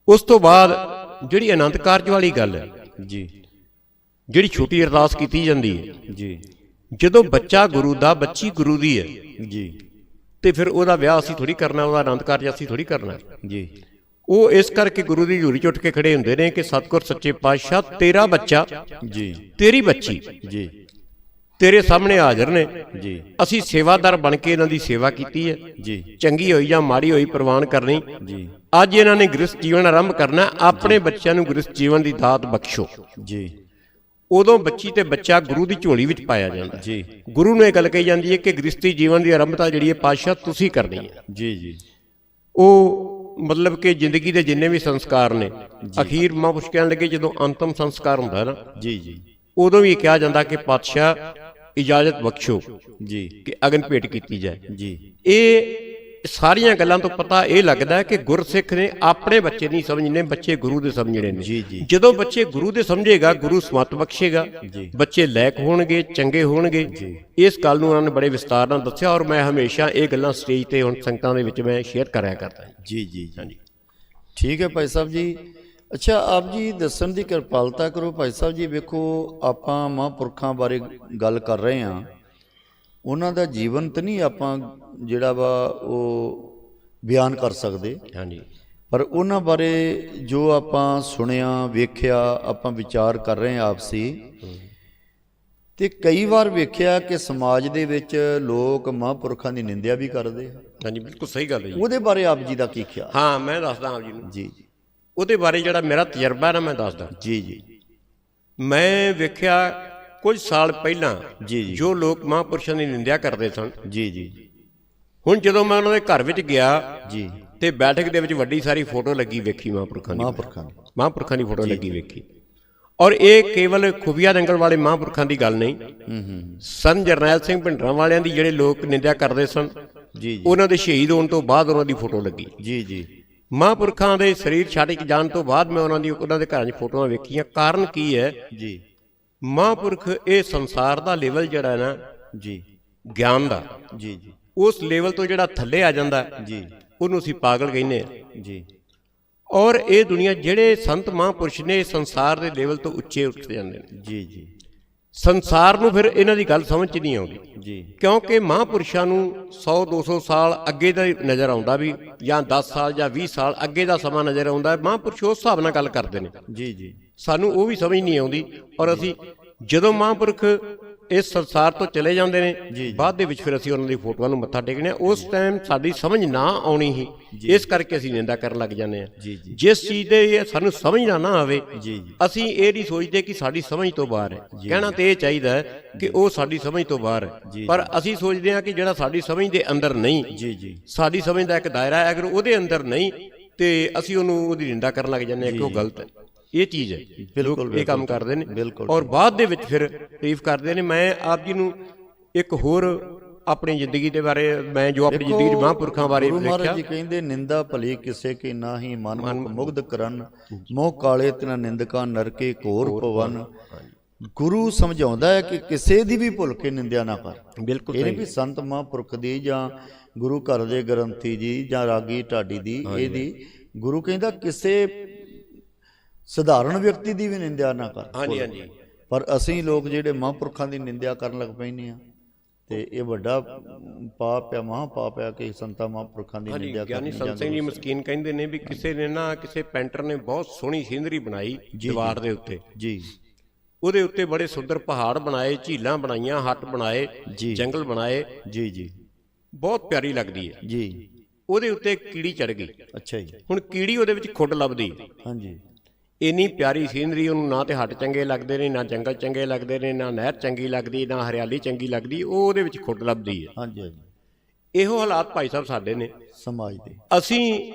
ਉਸ ਤੋਂ ਬਾਅਦ ਜਿਹੜੀ ਅਨੰਦ ਕਾਰਜ ਵਾਲੀ ਗੱਲ ਹੈ ਜੀ। ਜਿਹੜੀ ਛੋਟੀ ਅਰਦਾਸ ਕੀਤੀ ਜਾਂਦੀ ਹੈ ਜੀ। ਜਦੋਂ ਬੱਚਾ ਗੁਰੂ ਦਾ ਬੱਚੀ ਗੁਰੂ ਦੀ ਹੈ ਜੀ। ਤੇ ਫਿਰ ਉਹਦਾ ਵਿਆਹ ਅਸੀਂ ਥੋੜੀ ਕਰਨਾ ਉਹਦਾ ਆਨੰਦ ਕਾਰਜ ਅਸੀਂ ਥੋੜੀ ਕਰਨਾ। ਜੀ। ਉਹ ਇਸ ਕਰਕੇ ਗੁਰੂ ਦੀ ਹਜ਼ੂਰੀ 'ਚ ਉੱਠ ਕੇ ਖੜੇ ਹੁੰਦੇ ਨੇ ਕਿ ਸਤਿਗੁਰ ਸੱਚੇ ਪਾਤਸ਼ਾਹ ਤੇਰਾ ਬੱਚਾ ਜੀ। ਤੇਰੀ ਬੱਚੀ। ਜੀ। ਤੇਰੇ ਸਾਹਮਣੇ ਹਾਜ਼ਰ ਨੇ। ਜੀ। ਅਸੀਂ ਸੇਵਾਦਾਰ ਬਣ ਕੇ ਇਹਨਾਂ ਦੀ ਸੇਵਾ ਕੀਤੀ ਹੈ। ਜੀ। ਚੰਗੀ ਹੋਈ ਜਾਂ ਮਾੜੀ ਹੋਈ ਪ੍ਰਵਾਨ ਕਰਨੀ। ਜੀ। ਅੱਜ ਇਹਨਾਂ ਨੇ ਗ੍ਰਸਥ ਜੀਵਨ ਆਰੰਭ ਕਰਨਾ। ਆਪਣੇ ਬੱਚਿਆਂ ਨੂੰ ਗ੍ਰਸਥ ਜੀਵਨ ਦੀ ਦਾਤ ਬਖਸ਼ੋ। ਜੀ। ਉਦੋਂ ਬੱਚੀ ਤੇ ਬੱਚਾ ਗੁਰੂ ਦੀ ਝੋਲੀ ਵਿੱਚ ਪਾਇਆ ਜਾਂਦਾ। ਜੀ। ਗੁਰੂ ਨੂੰ ਇਹ ਗੱਲ ਕਹੀ ਜਾਂਦੀ ਹੈ ਕਿ ਗ੍ਰਸਥੀ ਜੀਵਨ ਦੀ ਆਰੰਭਤਾ ਜਿਹੜੀ ਹੈ ਪਾਤਸ਼ਾਹ ਤੁਸੀਂ ਕਰਨੀ ਹੈ। ਜੀ ਜੀ। ਉਹ ਮਤਲਬ ਕਿ ਜ਼ਿੰਦਗੀ ਦੇ ਜਿੰਨੇ ਵੀ ਸੰਸਕਾਰ ਨੇ ਅਖੀਰ ਮਹਾਂਪੁਰਸ਼ ਕਹਿਣ ਲੱਗੇ ਜਦੋਂ ਅੰਤਮ ਸੰਸਕਾਰ ਹੁੰਦਾ ਹੈ ਨਾ ਜੀ ਜੀ। ਉਦੋਂ ਵੀ ਇਹ ਕਿਹਾ ਜਾਂਦਾ ਕਿ ਪਾਤਸ਼ਾਹ ਇਜਾਜ਼ਤ ਬਖਸ਼ੋ ਜੀ। ਕਿ ਅਗਨ ਭੇਟ ਕੀਤੀ ਜਾਏ। ਜੀ। ਇਹ ਸਾਰੀਆਂ ਗੱਲਾਂ ਤੋਂ ਪਤਾ ਇਹ ਲੱਗਦਾ ਕਿ ਗੁਰਸਿੱਖ ਨੇ ਆਪਣੇ ਬੱਚੇ ਨਹੀਂ ਸਮਝਣੇ ਬੱਚੇ ਗੁਰੂ ਦੇ ਸਮਝਣੇ ਨੇ। ਜੀ, ਜੀ। ਜਦੋਂ ਬੱਚੇ ਗੁਰੂ ਦੇ ਸਮਝੇਗਾ ਗੁਰੂ ਸਮਤ ਬਖਸ਼ੇਗਾ ਜੀ। ਬੱਚੇ ਲਾਇਕ ਹੋਣਗੇ ਚੰਗੇ ਹੋਣਗੇ ਇਸ ਗੱਲ ਨੂੰ ਉਹਨਾਂ ਨੇ ਬੜੇ ਵਿਸਤਾਰ ਨਾਲ ਦੱਸਿਆ ਔਰ ਮੈਂ ਹਮੇਸ਼ਾ ਇਹ ਗੱਲਾਂ ਸਟੇਜ ਤੇ ਹੁਣ ਸੰਗਤਾਂ ਦੇ ਵਿੱਚ ਮੈਂ ਸ਼ੇਅਰ ਕਰਿਆ ਕਰਦਾ ਜੀ ਜੀ ਜੀ। ਠੀਕ ਹੈ ਭਾਈ ਸਾਹਿਬ ਜੀ। ਅੱਛਾ ਆਪ ਜੀ ਦੱਸਣ ਦੀ ਕਿਰਪਾਲਤਾ ਕਰੋ ਭਾਈ ਸਾਹਿਬ ਜੀ। ਵੇਖੋ ਆਪਾਂ ਮਹਾਂਪੁਰਖਾਂ ਬਾਰੇ ਗੱਲ ਕਰ ਰਹੇ ਹਾਂ। ਉਹਨਾਂ ਦਾ ਜੀਵਨ ਤਾਂ ਨਹੀਂ ਆਪਾਂ ਜਿਹੜਾ ਵਾ ਉਹ ਬਿਆਨ ਕਰ ਸਕਦੇ। ਹਾਂਜੀ। ਪਰ ਉਹਨਾਂ ਬਾਰੇ ਜੋ ਆਪਾਂ ਸੁਣਿਆ ਵੇਖਿਆ ਆਪਾਂ ਵਿਚਾਰ ਕਰ ਰਹੇ ਹਾਂ ਆਪਸੀ ਤੇ ਕਈ ਵਾਰ ਵੇਖਿਆ ਕਿ ਸਮਾਜ ਦੇ ਵਿੱਚ ਲੋਕ ਮਹਾਂਪੁਰਖਾਂ ਦੀ ਨਿੰਦਿਆ ਵੀ ਕਰਦੇ ਆ। ਹਾਂਜੀ ਬਿਲਕੁਲ ਸਹੀ ਗੱਲ ਹੈ ਜੀ। ਉਹਦੇ ਬਾਰੇ ਆਪ ਜੀ ਦਾ ਕੀ ਖਿਆਲ? ਹਾਂ ਮੈਂ ਦੱਸਦਾ ਆਪ ਜੀ ਨੂੰ। ਜੀ ਜੀ। ਉਹਦੇ ਬਾਰੇ ਜਿਹੜਾ ਮੇਰਾ ਤਜਰਬਾ ਨਾ ਮੈਂ ਦੱਸਦਾ। ਜੀ ਜੀ। ਮੈਂ ਵੇਖਿਆ ਕੁਝ ਸਾਲ ਪਹਿਲਾਂ ਜੀ ਜੀ। ਜੋ ਲੋਕ ਮਹਾਂਪੁਰਸ਼ਾਂ ਦੀ ਨਿੰਦਿਆ ਕਰਦੇ ਸਨ। ਜੀ ਜੀ ਹੁਣ ਜਦੋਂ ਮੈਂ ਉਹਨਾਂ ਦੇ ਘਰ ਵਿੱਚ ਗਿਆ ਜੀ। ਤੇ ਬੈਠਕ ਦੇ ਵਿੱਚ ਵੱਡੀ ਸਾਰੀ ਫੋਟੋ ਲੱਗੀ ਵੇਖੀ ਮਹਾਂਪੁਰਖਾਂ ਦੀ। ਮਹਾਂਪੁਰਖਾਂ ਦੀ। ਮਹਾਂਪੁਰਖਾਂ ਦੀ ਫੋਟੋ ਲੱਗੀ ਵੇਖੀ। ਔਰ ਇਹ ਕੇਵਲ ਖੁਫੀਆ ਦੰਗਲ ਵਾਲੇ ਮਹਾਂਪੁਰਖਾਂ ਦੀ ਗੱਲ ਨਹੀਂ। ਹੂੰ ਹੂੰ ਸਨ ਜਰਨੈਲ ਸਿੰਘ ਭਿੰਡਰਾਂ ਵਾਲਿਆਂ ਦੀ ਜਿਹੜੇ ਲੋਕ ਨਿੰਦਿਆ ਕਰਦੇ ਸਨ ਜੀ ਜੀ। ਉਹਨਾਂ ਦੇ ਸ਼ਹੀਦ ਹੋਣ ਤੋਂ ਬਾਅਦ ਉਹਨਾਂ ਦੀ ਫੋਟੋ ਲੱਗੀ। ਜੀ ਜੀ। ਮਹਾਂਪੁਰਖਾਂ ਦੇ ਸਰੀਰ ਛੱਡ ਕੇ ਜਾਣ ਤੋਂ ਬਾਅਦ ਮੈਂ ਉਹਨਾਂ ਦੀ ਉਹਨਾਂ ਦੇ ਘਰਾਂ 'ਚ ਫੋਟੋਆਂ ਵੇਖੀਆਂ। ਕਾਰਨ ਕੀ ਹੈ? ਜੀ। ਮਹਾਂਪੁਰਖ ਇਹ ਸੰਸਾਰ ਦਾ ਲੈਵਲ ਜਿਹੜਾ ਹੈ ਨਾ ਜੀ। ਗਿਆਨ ਦਾ। ਜੀ ਜੀ। ਉਸ ਲੈਵਲ ਤੋਂ ਜਿਹੜਾ ਥੱਲੇ ਆ ਜਾਂਦਾ ਜੀ। ਉਹਨੂੰ ਅਸੀਂ ਪਾਗਲ ਕਹਿੰਦੇ ਹਾਂ। ਜੀ। ਔਰ ਇਹ ਦੁਨੀਆ ਜਿਹੜੇ ਸੰਤ ਮਹਾਂਪੁਰਸ਼ ਨੇ ਸੰਸਾਰ ਦੇ ਲੈਵਲ ਤੋਂ ਉੱਚੇ ਉੱਠ ਜਾਂਦੇ ਨੇ। ਜੀ ਜੀ। ਸੰਸਾਰ ਨੂੰ ਫਿਰ ਇਹਨਾਂ ਦੀ ਗੱਲ ਸਮਝ 'ਚ ਨਹੀਂ ਆਉਂਦੀ। ਜੀ। ਕਿਉਂਕਿ ਮਹਾਂਪੁਰਸ਼ਾਂ ਨੂੰ 100 200 ਸਾਲ ਅੱਗੇ ਦਾ ਨਜ਼ਰ ਆਉਂਦਾ ਵੀ ਜਾਂ 10 ਸਾਲ ਜਾਂ 20 ਸਾਲ ਅੱਗੇ ਦਾ ਸਮਾਂ ਨਜ਼ਰ ਆਉਂਦਾ ਮਹਾਂਪੁਰਸ਼ ਉਸ ਹਿਸਾਬ ਨਾਲ ਗੱਲ ਕਰਦੇ ਨੇ। ਜੀ ਜੀ। ਸਾਨੂੰ ਉਹ ਵੀ ਸਮਝ ਨਹੀਂ ਆਉਂਦੀ। ਔਰ ਅਸੀਂ ਜਦੋਂ ਮਹਾਂਪੁਰਖ ਇਸ ਸੰਸਾਰ ਤੋਂ ਚਲੇ ਜਾਂਦੇ ਨੇ ਬਾਅਦ ਦੇ ਵਿੱਚ ਫਿਰ ਅਸੀਂ ਉਹਨਾਂ ਦੀ ਫੋਟੋਆਂ ਨੂੰ ਮੱਥਾ ਟੇਕਦੇ ਹਾਂ। ਉਸ ਟਾਈਮ ਸਾਡੀ ਸਮਝ ਨਾ ਆਉਣੀ ਹੀ ਇਸ ਕਰਕੇ ਅਸੀਂ ਨਿੰਦਾ ਕਰਨ ਲੱਗ ਜਾਂਦੇ ਜੀ ਜਿਸ ਚੀਜ਼ ਦੇ ਸਾਨੂੰ ਸਮਝ ਨਾ ਨਾ ਆਵੇ ਅਸੀਂ ਇਹ ਨਹੀਂ ਸੋਚਦੇ ਕਿ ਸਾਡੀ ਸਮਝ ਤੋਂ ਬਾਹਰ ਹੈ। ਕਹਿਣਾ ਤੇ ਇਹ ਚਾਹੀਦਾ ਹੈ ਕਿ ਉਹ ਸਾਡੀ ਸਮਝ ਤੋਂ ਬਾਹਰ ਹੈ। ਪਰ ਅਸੀਂ ਸੋਚਦੇ ਹਾਂ ਕਿ ਜਿਹੜਾ ਸਾਡੀ ਸਮਝ ਦੇ ਅੰਦਰ ਨਹੀਂ ਸਾਡੀ ਸਮਝ ਦਾ ਇੱਕ ਦਾਇਰਾ ਹੈ। ਅਗਰ ਉਹਦੇ ਅੰਦਰ ਨਹੀਂ ਤੇ ਅਸੀਂ ਉਹਨੂੰ ਉਹਦੀ ਨਿੰਦਾ ਕਰਨ ਲੱਗ ਜਾਂਦੇ ਹਾਂ ਕਿ ਉਹ ਗਲਤ ਹੈ। ਇਹ ਚੀਜ਼ ਹੈ। ਬਿਲਕੁਲ, ਲੋਕ ਇਹ ਕੰਮ ਕਰਦੇ ਨੇ। ਔਰ ਬਾਅਦ ਦੇ ਵਿੱਚ ਫਿਰ ਤਾਰੀਫ ਕਰਦੇ ਨੇ ਮੈਂ ਆਪ ਜੀ ਨੂੰ ਇੱਕ ਹੋਰ ਆਪਣੀ ਜ਼ਿੰਦਗੀ ਦੇ ਬਾਰੇ ਮੈਂ ਜੋ ਆਪਣੀ ਜ਼ਿੰਦਗੀ ਦੇ ਮਹਾਂਪੁਰਖਾਂ ਬਾਰੇ ਗੁਰੂ ਵੇਖਿਆ ਮਹਾਰਾਜ ਜੀ ਕਹਿੰਦੇ ਨਿੰਦਾ ਭਲੀ ਕਿਸੇ ਕੀ ਨਾਹੀ ਮਨ ਮੁਖ ਮੁਗਧ ਕਰਨ। ਮੋਹ ਕਾਲੇ ਤਿਨਾ ਨਿੰਦਕਾਂ ਨਰਕੇ ਘੋਰ ਪਵਨ ਗੁਰੂ ਸਮਝਾਉਂਦਾ ਹੈ ਕਿ ਕਿਸੇ ਦੀ ਵੀ ਭੁੱਲ ਕੇ ਨਿੰਦਿਆ ਨਾ ਕਰ। ਬਿਲਕੁਲ ਇਹ ਵੀ ਸੰਤ ਮਹਾਂਪੁਰਖ ਦੀ ਜਾਂ ਗੁਰੂ ਘਰ ਦੇ ਗ੍ਰੰਥੀ ਜੀ ਜਾਂ ਰਾਗੀ ਢਾਡੀ ਦੀ ਇਹਦੀ ਗੁਰੂ ਕਹਿੰਦਾ ਕਿਸੇ ਸਧਾਰਨ ਵਿਅਕਤੀ ਦੀ ਵੀ ਨਿੰਦਿਆ ਨਾ ਕਰ ਹਾਂਜੀ ਹਾਂਜੀ। ਪਰ ਅਸੀਂ ਲੋਕ ਜਿਹੜੇ ਮਹਾਂਪੁਰਖਾਂ ਦੀ ਨਿੰਦਿਆ ਕਰਨ ਲੱਗ ਪੈਂਦੇ ਆ ਤੇ ਇਹ ਵੱਡਾ ਪਾਪ ਆ ਮਹਾ ਪਾਪ ਆ ਕਿ ਸੰਤਾਂ ਮਹਾਂਪੁਰਖਾਂ ਦੀ ਨਿੰਦਿਆ ਗਿਆਨੀ ਕਰਨੀ ਸੰਤ ਸਿੰਘ ਜੀ ਮਸਕੀਨ ਕਹਿੰਦੇ ਨੇ ਵੀ ਕਿਸੇ ਨੇ ਨਾ ਕਿਸੇ ਪੈਂਟਰ ਨੇ ਬਹੁਤ ਸੋਹਣੀ ਸੀਨਰੀ ਬਣਾਈ ਦੀਵਾਰ ਦੇ ਉੱਤੇ। ਜੀ। ਉਹਦੇ ਉੱਤੇ ਬੜੇ ਸੁੰਦਰ ਪਹਾੜ ਬਣਾਏ ਝੀਲਾਂ ਬਣਾਈਆਂ ਹੱਟ ਬਣਾਏ। ਜੰਗਲ ਬਣਾਏ। ਜੀ ਜੀ। ਬਹੁਤ ਪਿਆਰੀ ਲੱਗਦੀ ਹੈ। ਜੀ। ਉਹਦੇ ਉੱਤੇ ਕੀੜੀ ਚੜ ਗਈ। ਅੱਛਾ ਜੀ। ਹੁਣ ਕੀੜੀ ਉਹਦੇ ਵਿੱਚ ਖੁੱਡ ਲੱਭਦੀ। ਹਾਂਜੀ। ਇੰਨੀ ਪਿਆਰੀ ਸੀਨਰੀ ਉਹਨੂੰ ਨਾ ਤੇ ਹੱਟ ਚੰਗੇ ਲੱਗਦੇ ਨੇ ਨਾ ਜੰਗਲ ਚੰਗੇ ਲੱਗਦੇ ਨੇ ਨਾ ਨਹਿਰ ਚੰਗੀ ਲੱਗਦੀ ਨਾ ਹਰਿਆਲੀ ਚੰਗੀ ਲੱਗਦੀ ਉਹ ਉਹਦੇ ਵਿੱਚ ਖੁੱਡ ਲੱਭਦੀ ਹੈ। ਹਾਂਜੀ ਹਾਂਜੀ। ਇਹੋ ਹਾਲਾਤ ਭਾਈ ਸਾਹਿਬ ਸਾਡੇ ਨੇ। ਸਮਾਜ ਦੇ। ਅਸੀਂ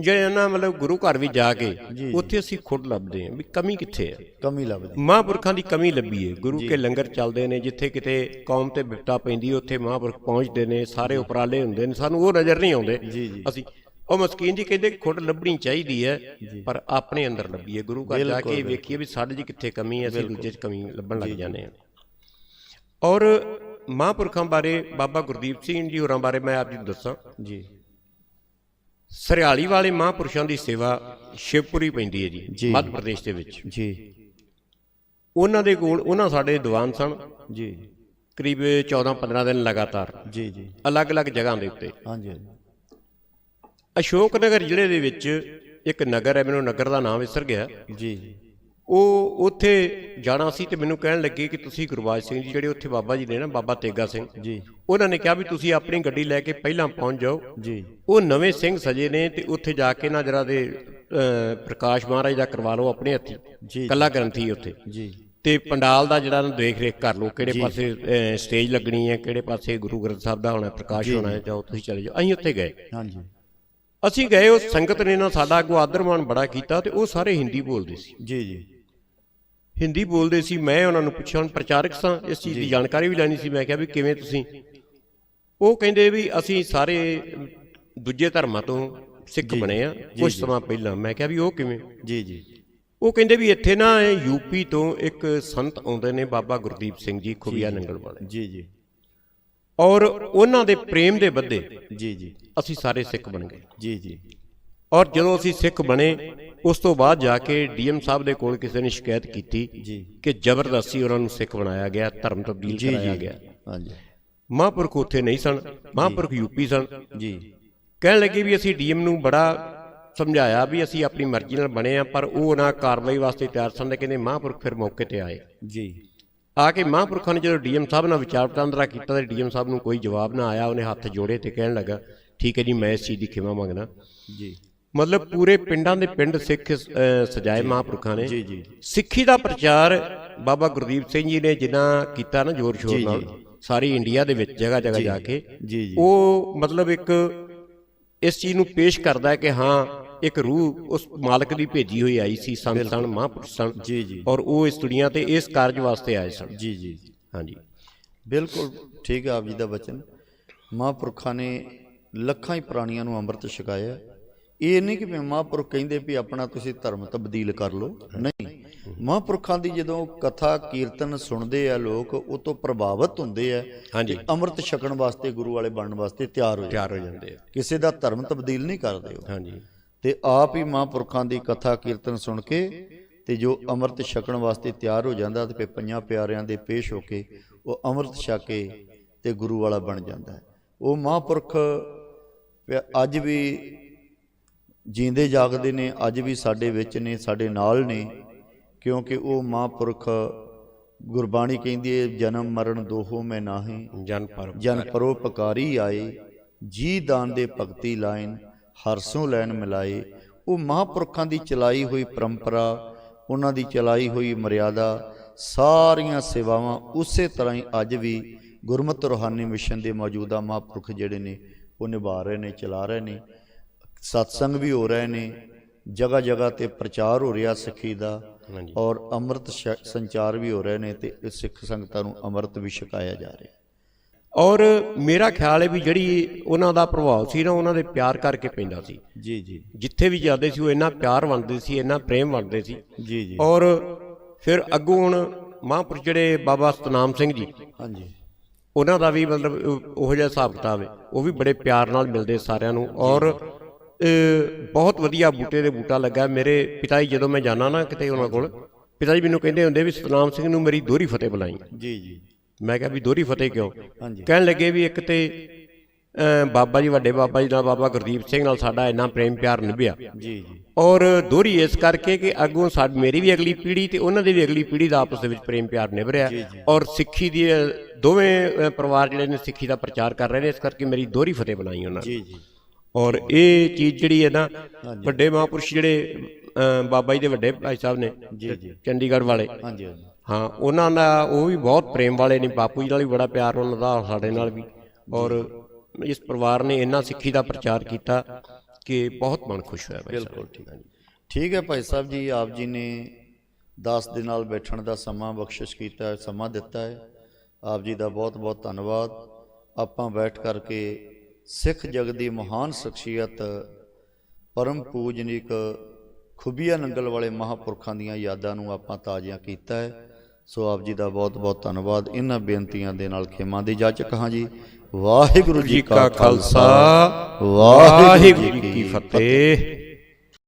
ਜਿਹੜੇ ਨਾ ਮਤਲਬ ਗੁਰੂ ਘਰ ਵੀ ਜਾ ਕੇ। ਉੱਥੇ ਅਸੀਂ ਖੁੱਡ ਲੱਭਦੇ ਹਾਂ ਵੀ ਕਮੀ ਕਿੱਥੇ ਹੈ। ਕਮੀ ਲੱਭਦੀ। ਮਹਾਂਪੁਰਖਾਂ ਦੀ ਕਮੀ ਲੱਭੀ ਹੈ। ਗੁਰੂ ਕੇ ਲੰਗਰ ਚੱਲਦੇ ਨੇ ਜਿੱਥੇ ਕਿਤੇ ਕੌਮ ਤੇ ਵਿਪਤਾ ਪੈਂਦੀ ਉੱਥੇ ਮਹਾਂਪੁਰਖ ਪਹੁੰਚਦੇ ਨੇ ਸਾਰੇ ਉਪਰਾਲੇ ਹੁੰਦੇ ਨੇ ਸਾਨੂੰ ਉਹ ਨਜ਼ਰ ਨਹੀਂ ਆਉਂਦੇ। ਅਸੀਂ ਉਹ ਮਸਕੀਨ ਜੀ ਕਹਿੰਦੇ ਖੁੱਡ ਲੱਭਣੀ ਚਾਹੀਦੀ ਹੈ ਪਰ ਆਪਣੇ ਅੰਦਰ ਲੱਭੀਏ ਗੁਰੂ ਘਰ ਜਾ ਕੇ ਵੇਖੀਏ ਵੀ ਸਾਡੇ 'ਚ ਕਿੱਥੇ ਕਮੀ ਹੈ ਅਸੀਂ ਦੂਜੇ 'ਚ ਕਮੀ ਲੱਭਣ ਲੱਗ ਜਾਂਦੇ ਹਾਂ। ਔਰ ਮਹਾਂਪੁਰਖਾਂ ਬਾਰੇ ਬਾਬਾ ਗੁਰਦੀਪ ਸਿੰਘ ਜੀ ਹੋਰਾਂ ਬਾਰੇ ਮੈਂ ਆਪ ਜੀ ਨੂੰ ਦੱਸਾਂ। ਜੀ। ਸਰਿਆਲੀ ਵਾਲੇ ਮਹਾਂਪੁਰਸ਼ਾਂ ਦੀ ਸੇਵਾ ਸ਼ਿਵਪੁਰੀ ਪੈਂਦੀ ਹੈ ਜੀ। ਮੱਧ ਪ੍ਰਦੇਸ਼ ਦੇ ਵਿੱਚ। ਜੀ। ਉਹਨਾਂ ਦੇ ਕੋਲ ਉਹਨਾਂ ਸਾਡੇ ਦੀਵਾਨ ਸਨ। ਜੀ। ਕਰੀਬ 14-15 ਦਿਨ ਲਗਾਤਾਰ। ਜੀ ਜੀ। ਅਲੱਗ-ਅਲੱਗ ਜਗ੍ਹਾ ਦੇ ਉੱਤੇ। ਹਾਂਜੀ ਹਾਂਜੀ। ਅਸ਼ੋਕ ਨਗਰ ਜ਼ਿਲ੍ਹੇ ਦੇ ਵਿੱਚ ਇੱਕ ਨਗਰ ਹੈ ਮੈਨੂੰ ਨਗਰ ਦਾ ਨਾਮ ਵਿਸਰ ਗਿਆ। ਜੀ। ਜੀ ਉਹ ਉੱਥੇ ਜਾਣਾ ਸੀ ਤੇ ਮੈਨੂੰ ਕਹਿਣ ਲੱਗੇ ਕਿ ਤੁਸੀਂ ਗੁਰਬਾਜ ਸਿੰਘ ਜੀ ਜਿਹੜੇ ਉੱਥੇ ਬਾਬਾ ਜੀ ਨੇ ਨਾ ਬਾਬਾ ਤੇਗਾ ਸਿੰਘ। ਜੀ। ਉਹਨਾਂ ਨੇ ਕਿਹਾ ਵੀ ਤੁਸੀਂ ਆਪਣੀ ਗੱਡੀ ਲੈ ਕੇ ਪਹਿਲਾਂ ਪਹੁੰਚ ਜਾਓ। ਜੀ। ਉਹ ਨਵੇਂ ਸਿੰਘ ਸਜੇ ਨੇ ਤੇ ਉੱਥੇ ਜਾ ਕੇ ਨਾ ਜਰਾ ਦੇ ਪ੍ਰਕਾਸ਼ ਮਹਾਰਾਜ ਦਾ ਕਰਵਾ ਲਓ ਆਪਣੇ ਹੱਥੀ। ਜੀ। ਕੱਲਾ ਗ੍ਰੰਥੀ ਉੱਥੇ। ਜੀ। ਤੇ ਪੰਡਾਲ ਦਾ ਜਿਹੜਾ ਨਾ ਦੇਖ ਰੇਖ ਕਰ ਲਓ ਕਿਹੜੇ ਪਾਸੇ ਸਟੇਜ ਲੱਗਣੀ ਹੈ ਕਿਹੜੇ ਪਾਸੇ ਗੁਰੂ ਗ੍ਰੰਥ ਸਾਹਿਬ ਦਾ ਹੋਣਾ ਪ੍ਰਕਾਸ਼ ਹੋਣਾ ਹੈ ਜਾਓ ਤੁਸੀਂ ਚਲੇ ਜਾਓ। ਅਸੀਂ ਉੱਥੇ ਗਏ। ਹਾਂਜੀ। ਅਸੀਂ ਗਏ ਉਸ ਸੰਗਤ ਨੇ ਨਾ ਸਾਡਾ ਅੱਗੋਂ ਆਦਰਮਾਨ ਬੜਾ ਕੀਤਾ ਤੇ ਉਹ ਸਾਰੇ ਹਿੰਦੀ ਬੋਲਦੇ ਸੀ। ਜੀ ਜੀ। ਹਿੰਦੀ ਬੋਲਦੇ ਸੀ ਮੈਂ ਉਹਨਾਂ ਨੂੰ ਪੁੱਛਿਆ ਹੁਣ ਪ੍ਰਚਾਰਕ ਸਾਂ ਇਸ ਚੀਜ਼ ਦੀ ਜਾਣਕਾਰੀ ਵੀ ਲੈਣੀ ਸੀ ਮੈਂ ਕਿਹਾ ਵੀ ਕਿਵੇਂ ਤੁਸੀਂ? ਉਹ ਕਹਿੰਦੇ ਵੀ ਅਸੀਂ ਸਾਰੇ ਦੂਜੇ ਧਰਮਾਂ ਤੋਂ ਸਿੱਖ ਬਣੇ ਆ ਕੁਝ ਸਮਾਂ ਪਹਿਲਾਂ। ਮੈਂ ਕਿਹਾ ਵੀ ਉਹ ਕਿਵੇਂ? ਜੀ ਜੀ। ਉਹ ਕਹਿੰਦੇ ਵੀ ਇੱਥੇ ਨਾ ਯੂਪੀ ਤੋਂ ਇੱਕ ਸੰਤ ਆਉਂਦੇ ਨੇ ਬਾਬਾ ਗੁਰਦੀਪ ਸਿੰਘ ਜੀ ਖੁਬੀਆ ਨੰਗਲ ਵਾਲੇ। ਜੀ ਜੀ। ਔਰ ਉਹਨਾਂ ਦੇ ਪ੍ਰੇਮ ਦੇ ਬੱਦੇ ਜੀ ਜੀ। ਅਸੀਂ ਸਾਰੇ ਸਿੱਖ ਬਣ ਗਏ। ਜੀ ਜੀ। ਔਰ ਜਦੋਂ ਅਸੀਂ ਸਿੱਖ ਬਣੇ ਉਸ ਤੋਂ ਬਾਅਦ ਜਾ ਕੇ ਡੀਐਮ ਸਾਹਿਬ ਦੇ ਕੋਲ ਕਿਸੇ ਨੇ ਸ਼ਿਕਾਇਤ ਕੀਤੀ ਜੀ। ਕਿ ਜ਼ਬਰਦਸਤੀ ਉਹਨਾਂ ਨੂੰ ਸਿੱਖ ਬਣਾਇਆ ਗਿਆ ਧਰਮ ਤਬਦੀਲ ਕਰਾਇਆ ਗਿਆ। ਹਾਂਜੀ। ਮਹਾਂਪੁਰਖ ਉੱਥੇ ਨਹੀਂ ਸਨ ਮਹਾਂਪੁਰਖ ਯੂਪੀ ਸਨ। ਜੀ। ਕਹਿਣ ਲੱਗੇ ਵੀ ਅਸੀਂ ਡੀਐਮ ਨੂੰ ਬੜਾ ਸਮਝਾਇਆ ਵੀ ਅਸੀਂ ਆਪਣੀ ਮਰਜ਼ੀ ਨਾਲ ਬਣੇ ਆ ਪਰ ਉਹ ਨਾ ਕਾਰਵਾਈ ਵਾਸਤੇ ਤਿਆਰ ਸਨ ਤੇ ਕਹਿੰਦੇ ਮਹਾਂਪੁਰਖ ਫਿਰ ਮੌਕੇ ਤੇ ਆਏ। ਜੀ। ਆ ਕੇ ਮਹਾਂਪੁਰਖਾਂ ਨੇ ਜਦੋਂ ਡੀਐਮ ਸਾਹਿਬ ਨਾਲ ਵਿਚਾਰ ਵਟਾਂਦਰਾ ਕੀਤਾ ਤੇ ਡੀਐਮ ਸਾਹਿਬ ਨੂੰ ਕੋਈ ਜਵਾਬ ਨਾ ਆਇਆ ਉਹਨੇ ਹੱਥ ਜੋੜੇ ਤੇ ਕਹਿਣ ਲੱਗਾ ਠੀਕ ਹੈ ਜੀ ਮੈਂ ਇਸ ਚੀਜ਼ ਦੀ ਖਿਮਾ ਮੰਗਦਾ। ਜੀ। ਮਤਲਬ ਪੂਰੇ ਪਿੰਡਾਂ ਦੇ ਪਿੰਡ ਸਿੱਖ ਸਜਾਏ ਮਹਾਂਪੁਰਖਾਂ ਨੇ। ਜੀ ਜੀ। ਸਿੱਖੀ ਦਾ ਪ੍ਰਚਾਰ ਬਾਬਾ ਗੁਰਦੀਪ ਸਿੰਘ ਜੀ ਨੇ ਜਿੰਨਾ ਕੀਤਾ ਨਾ ਜ਼ੋਰ ਸ਼ੋਰ ਨਾਲ ਸਾਰੀ ਇੰਡੀਆ ਦੇ ਵਿੱਚ ਜਗ੍ਹਾ ਜਗ੍ਹਾ ਜਾ ਕੇ। ਜੀ ਜੀ। ਉਹ ਮਤਲਬ ਇੱਕ ਇਸ ਚੀਜ਼ ਨੂੰ ਪੇਸ਼ ਕਰਦਾ ਹੈ ਕਿ ਹਾਂ ਇੱਕ ਰੂਹ ਉਸ ਮਾਲਕ ਦੀ ਭੇਜੀ ਹੋਈ ਆਈ ਸੀ ਸੰਤ ਸਨ ਮਹਾਂਪੁਰਸ਼ ਸਨ। ਜੀ ਜੀ। ਔਰ ਉਹ ਇਸ ਦੁਨੀਆ ਤੇ ਇਸ ਕਾਰਜ ਵਾਸਤੇ ਆਏ ਸਨ। ਜੀ ਜੀ। ਹਾਂਜੀ। ਬਿਲਕੁਲ ਠੀਕ ਹੈ ਆਪ ਜੀ ਦਾ ਬਚਨ ਮਹਾਂਪੁਰਖਾਂ ਨੇ ਲੱਖਾਂ ਹੀ ਪ੍ਰਾਣੀਆਂ ਨੂੰ ਅੰਮ੍ਰਿਤ ਛਕਾਇਆ। ਇਹ ਨਹੀਂ ਕਿ ਮਹਾਂਪੁਰਖ ਕਹਿੰਦੇ ਵੀ ਆਪਣਾ ਤੁਸੀਂ ਧਰਮ ਤਬਦੀਲ ਕਰ ਲਓ। ਨਹੀਂ। ਮਹਾਂਪੁਰਖਾਂ ਦੀ ਜਦੋਂ ਕਥਾ ਕੀਰਤਨ ਸੁਣਦੇ ਆ ਲੋਕ ਉਹ ਤੋਂ ਪ੍ਰਭਾਵਿਤ ਹੁੰਦੇ ਆ ਹਾਂਜੀ। ਅੰਮ੍ਰਿਤ ਛਕਣ ਵਾਸਤੇ ਗੁਰੂ ਵਾਲੇ ਬਣਨ ਵਾਸਤੇ ਤਿਆਰ ਹੋ ਜਾਂਦੇ ਤਿਆਰ ਹੋ ਜਾਂਦੇ ਆ। ਕਿਸੇ ਦਾ ਧਰਮ ਤਬਦੀਲ ਨਹੀਂ ਕਰਦੇ ਉਹ। ਹਾਂਜੀ। ਤੇ ਆਪ ਹੀ ਮਹਾਂਪੁਰਖਾਂ ਦੀ ਕਥਾ ਕੀਰਤਨ ਸੁਣ ਕੇ ਤੇ ਜੋ ਅੰਮ੍ਰਿਤ ਛਕਣ ਵਾਸਤੇ ਤਿਆਰ ਹੋ ਜਾਂਦਾ ਤੇ ਪੰਜਾਂ ਪਿਆਰਿਆਂ ਦੇ ਪੇਸ਼ ਹੋ ਕੇ ਉਹ ਅੰਮ੍ਰਿਤ ਛਕ ਕੇ ਤੇ ਗੁਰੂ ਵਾਲਾ ਬਣ ਜਾਂਦਾ ਹੈ। ਉਹ ਮਹਾਂਪੁਰਖ ਅੱਜ ਵੀ ਜੀਂਦੇ ਜਾਗਦੇ ਨੇ ਅੱਜ ਵੀ ਸਾਡੇ ਵਿੱਚ ਨੇ ਸਾਡੇ ਨਾਲ ਨੇ ਕਿਉਂਕਿ ਉਹ ਮਹਾਂਪੁਰਖ ਗੁਰਬਾਣੀ ਕਹਿੰਦੀ ਹੈ ਜਨਮ ਮਰਨ ਦੋਹੋ ਮੈਂ ਨਾਹੀ ਜਨ ਪਰ ਜਨ ਪਰੋਪਕਾਰੀ ਆਏ ਜੀ ਦਾਨ ਦੇ ਭਗਤੀ ਲਾਇਨ ਹਰਸੋਂ ਲੈਣ ਮਿਲਾਏ। ਉਹ ਮਹਾਂਪੁਰਖਾਂ ਦੀ ਚਲਾਈ ਹੋਈ ਪਰੰਪਰਾ ਉਹਨਾਂ ਦੀ ਚਲਾਈ ਹੋਈ ਮਰਿਆਦਾ ਸਾਰੀਆਂ ਸੇਵਾਵਾਂ ਉਸੇ ਤਰ੍ਹਾਂ ਹੀ ਅੱਜ ਵੀ ਗੁਰਮਤਿ ਰੋਹਾਨੀ ਮਿਸ਼ਨ ਦੇ ਮੌਜੂਦਾ ਮਹਾਂਪੁਰਖ ਜਿਹੜੇ ਨੇ ਉਹ ਨਿਭਾ ਰਹੇ ਨੇ ਚਲਾ ਰਹੇ ਨੇ। ਸਤਸੰਗ ਵੀ ਹੋ ਰਹੇ ਨੇ ਜਗ੍ਹਾ ਜਗ੍ਹਾ ਤੇ ਪ੍ਰਚਾਰ ਹੋ ਰਿਹਾ ਸਿੱਖੀ ਦਾ ਔਰ ਅੰਮ੍ਰਿਤ ਸੰਚਾਰ ਵੀ ਹੋ ਰਹੇ ਨੇ ਤੇ ਸਿੱਖ ਸੰਗਤਾਂ ਨੂੰ ਅੰਮ੍ਰਿਤ ਵੀ ਛਕਾਇਆ ਜਾ ਰਿਹਾ। ਔਰ ਮੇਰਾ ਖਿਆਲ ਹੈ ਵੀ ਜਿਹੜੀ ਉਹਨਾਂ ਦਾ ਪ੍ਰਭਾਵ ਸੀ ਨਾ ਉਹਨਾਂ ਦੇ ਪਿਆਰ ਕਰਕੇ ਪੈਂਦਾ ਸੀ। ਜੀ ਜੀ। ਜਿੱਥੇ ਵੀ ਜਾਂਦੇ ਸੀ ਉਹ ਇੰਨਾ ਪਿਆਰ ਵੰਡਦੇ ਸੀ ਇੰਨਾ ਪ੍ਰੇਮ ਵੰਡਦੇ ਸੀ। ਜੀ ਜੀ। ਔਰ ਫਿਰ ਅੱਗੋਂ ਹੁਣ ਮਹਾਂਪੁਰਸ਼ ਜਿਹੜੇ ਬਾਬਾ ਸਤਨਾਮ ਸਿੰਘ ਜੀ ਹਾਂਜੀ। ਉਹਨਾਂ ਦਾ ਵੀ ਮਤਲਬ ਉਹ- ਜਿਹਾ ਹਿਸਾਬ ਕਿਤਾਬ ਹੈ। ਉਹ ਵੀ ਬੜੇ ਪਿਆਰ ਨਾਲ ਮਿਲਦੇ ਸਾਰਿਆਂ ਨੂੰ। ਔਰ ਬਹੁਤ ਵਧੀਆ ਬੂਟੇ ਦੇ ਬੂਟਾ ਲੱਗਾ ਮੇਰੇ ਪਿਤਾ ਜੀ ਜਦੋਂ ਮੈਂ ਜਾਣਾ ਨਾ ਕਿਤੇ ਉਹਨਾਂ ਕੋਲ ਪਿਤਾ ਜੀ ਮੈਨੂੰ ਕਹਿੰਦੇ ਹੁੰਦੇ ਵੀ ਸਤਨਾਮ ਸਿੰਘ ਨੂੰ ਮੇਰੀ ਦੋਹਰੀ ਫਤਿਹ ਬੁਲਾਈ। ਜੀ ਜੀ। ਮੈਂ ਕਿਹਾ ਵੀ ਦੋਹਰੀ ਫਤਿਹ ਕਿਉਂ? ਕਹਿਣ ਲੱਗੇ ਵੀ ਇੱਕ ਤੇ ਬਾਬਾ ਜੀ ਵੱਡੇ ਬਾਬਾ ਜੀ ਨਾਲ ਬਾਬਾ ਗੁਰਦੀਪ ਸਿੰਘ ਨਾਲ ਸਾਡਾ ਇੰਨਾ ਪ੍ਰੇਮ ਪਿਆਰ ਨਿਭਿਆ। ਜੀ ਜੀ। ਔਰ ਦੋਹਰੀ ਇਸ ਕਰਕੇ ਕਿ ਅੱਗੋਂ ਸਾਡੀ ਮੇਰੀ ਵੀ ਅਗਲੀ ਪੀੜ੍ਹੀ ਤੇ ਉਹਨਾਂ ਦੀ ਵੀ ਅਗਲੀ ਪੀੜ੍ਹੀ ਦਾ ਆਪਸ ਦੇ ਵਿੱਚ ਪ੍ਰੇਮ ਪਿਆਰ ਨਿਭ ਰਿਹਾ ਔਰ ਸਿੱਖੀ ਦੀ ਦੋਵੇਂ ਪਰਿਵਾਰ ਜਿਹੜੇ ਨੇ ਸਿੱਖੀ ਦਾ ਪ੍ਰਚਾਰ ਕਰ ਰਹੇ ਨੇ ਇਸ ਕਰਕੇ ਮੇਰੀ ਦੋਹਰੀ ਫਤਿਹ ਬਣਾਈ ਉਹਨਾਂ ਨੇ। ਜੀ ਜੀ। ਔਰ ਇਹ ਚੀਜ਼ ਜਿਹੜੀ ਹੈ ਨਾ ਵੱਡੇ ਮਹਾਂਪੁਰਸ਼ ਜਿਹੜੇ ਬਾਬਾ ਜੀ ਦੇ ਵੱਡੇ ਭਾਈ ਸਾਹਿਬ ਨੇ ਜੀ ਜੀ। ਚੰਡੀਗੜ੍ਹ ਵਾਲੇ। ਹਾਂਜੀ ਹਾਂਜੀ। ਹਾਂ ਉਹਨਾਂ ਦਾ ਉਹ ਵੀ ਬਹੁਤ ਪ੍ਰੇਮ ਵਾਲੇ ਨੇ ਬਾਪੂ ਜੀ ਨਾਲ ਵੀ ਬੜਾ ਪਿਆਰ ਉਹਨਾਂ ਦਾ ਸਾਡੇ ਨਾਲ ਵੀ। ਔਰ ਇਸ ਪਰਿਵਾਰ ਨੇ ਇੰਨਾ ਸਿੱਖੀ ਦਾ ਪ੍ਰਚਾਰ ਕੀਤਾ ਕਿ ਬਹੁਤ ਮਨ ਖੁਸ਼ ਹੋਇਆ ਬਿਲਕੁਲ ਠੀਕ ਹੈ ਠੀਕ ਹੈ ਭਾਈ ਸਾਹਿਬ ਜੀ ਆਪ ਜੀ ਨੇ ਦਾਸ ਦੇ ਨਾਲ ਬੈਠਣ ਦਾ ਸਮਾਂ ਬਖਸ਼ਿਸ਼ ਕੀਤਾ ਹੈ ਸਮਾਂ ਦਿੱਤਾ ਹੈ। ਆਪ ਜੀ ਦਾ ਬਹੁਤ ਬਹੁਤ ਧੰਨਵਾਦ। ਆਪਾਂ ਬੈਠ ਕਰਕੇ ਸਿੱਖ ਜਗਤ ਦੀ ਮਹਾਨ ਸ਼ਖਸੀਅਤ ਪਰਮ ਪੂਜਨੀਕ ਖੁਬੀਆ ਨੰਗਲ ਵਾਲੇ ਮਹਾਪੁਰਖਾਂ ਦੀਆਂ ਯਾਦਾਂ ਨੂੰ ਆਪਾਂ ਤਾਜ਼ੀਆਂ ਕੀਤਾ ਹੈ। ਸੋ ਆਪ ਜੀ ਦਾ ਬਹੁਤ ਬਹੁਤ ਧੰਨਵਾਦ। ਇਹਨਾਂ ਬੇਨਤੀਆਂ ਦੇ ਨਾਲ ਖੇਮਾਂ ਦੀ ਜਾਚਕ ਹਾਂ ਜੀ। ਵਾਹਿਗੁਰੂ ਜੀ ਕਾ ਖਾਲਸਾ। ਵਾਹਿਗੁਰੂ ਜੀ ਕੀ ਫਤਿਹ।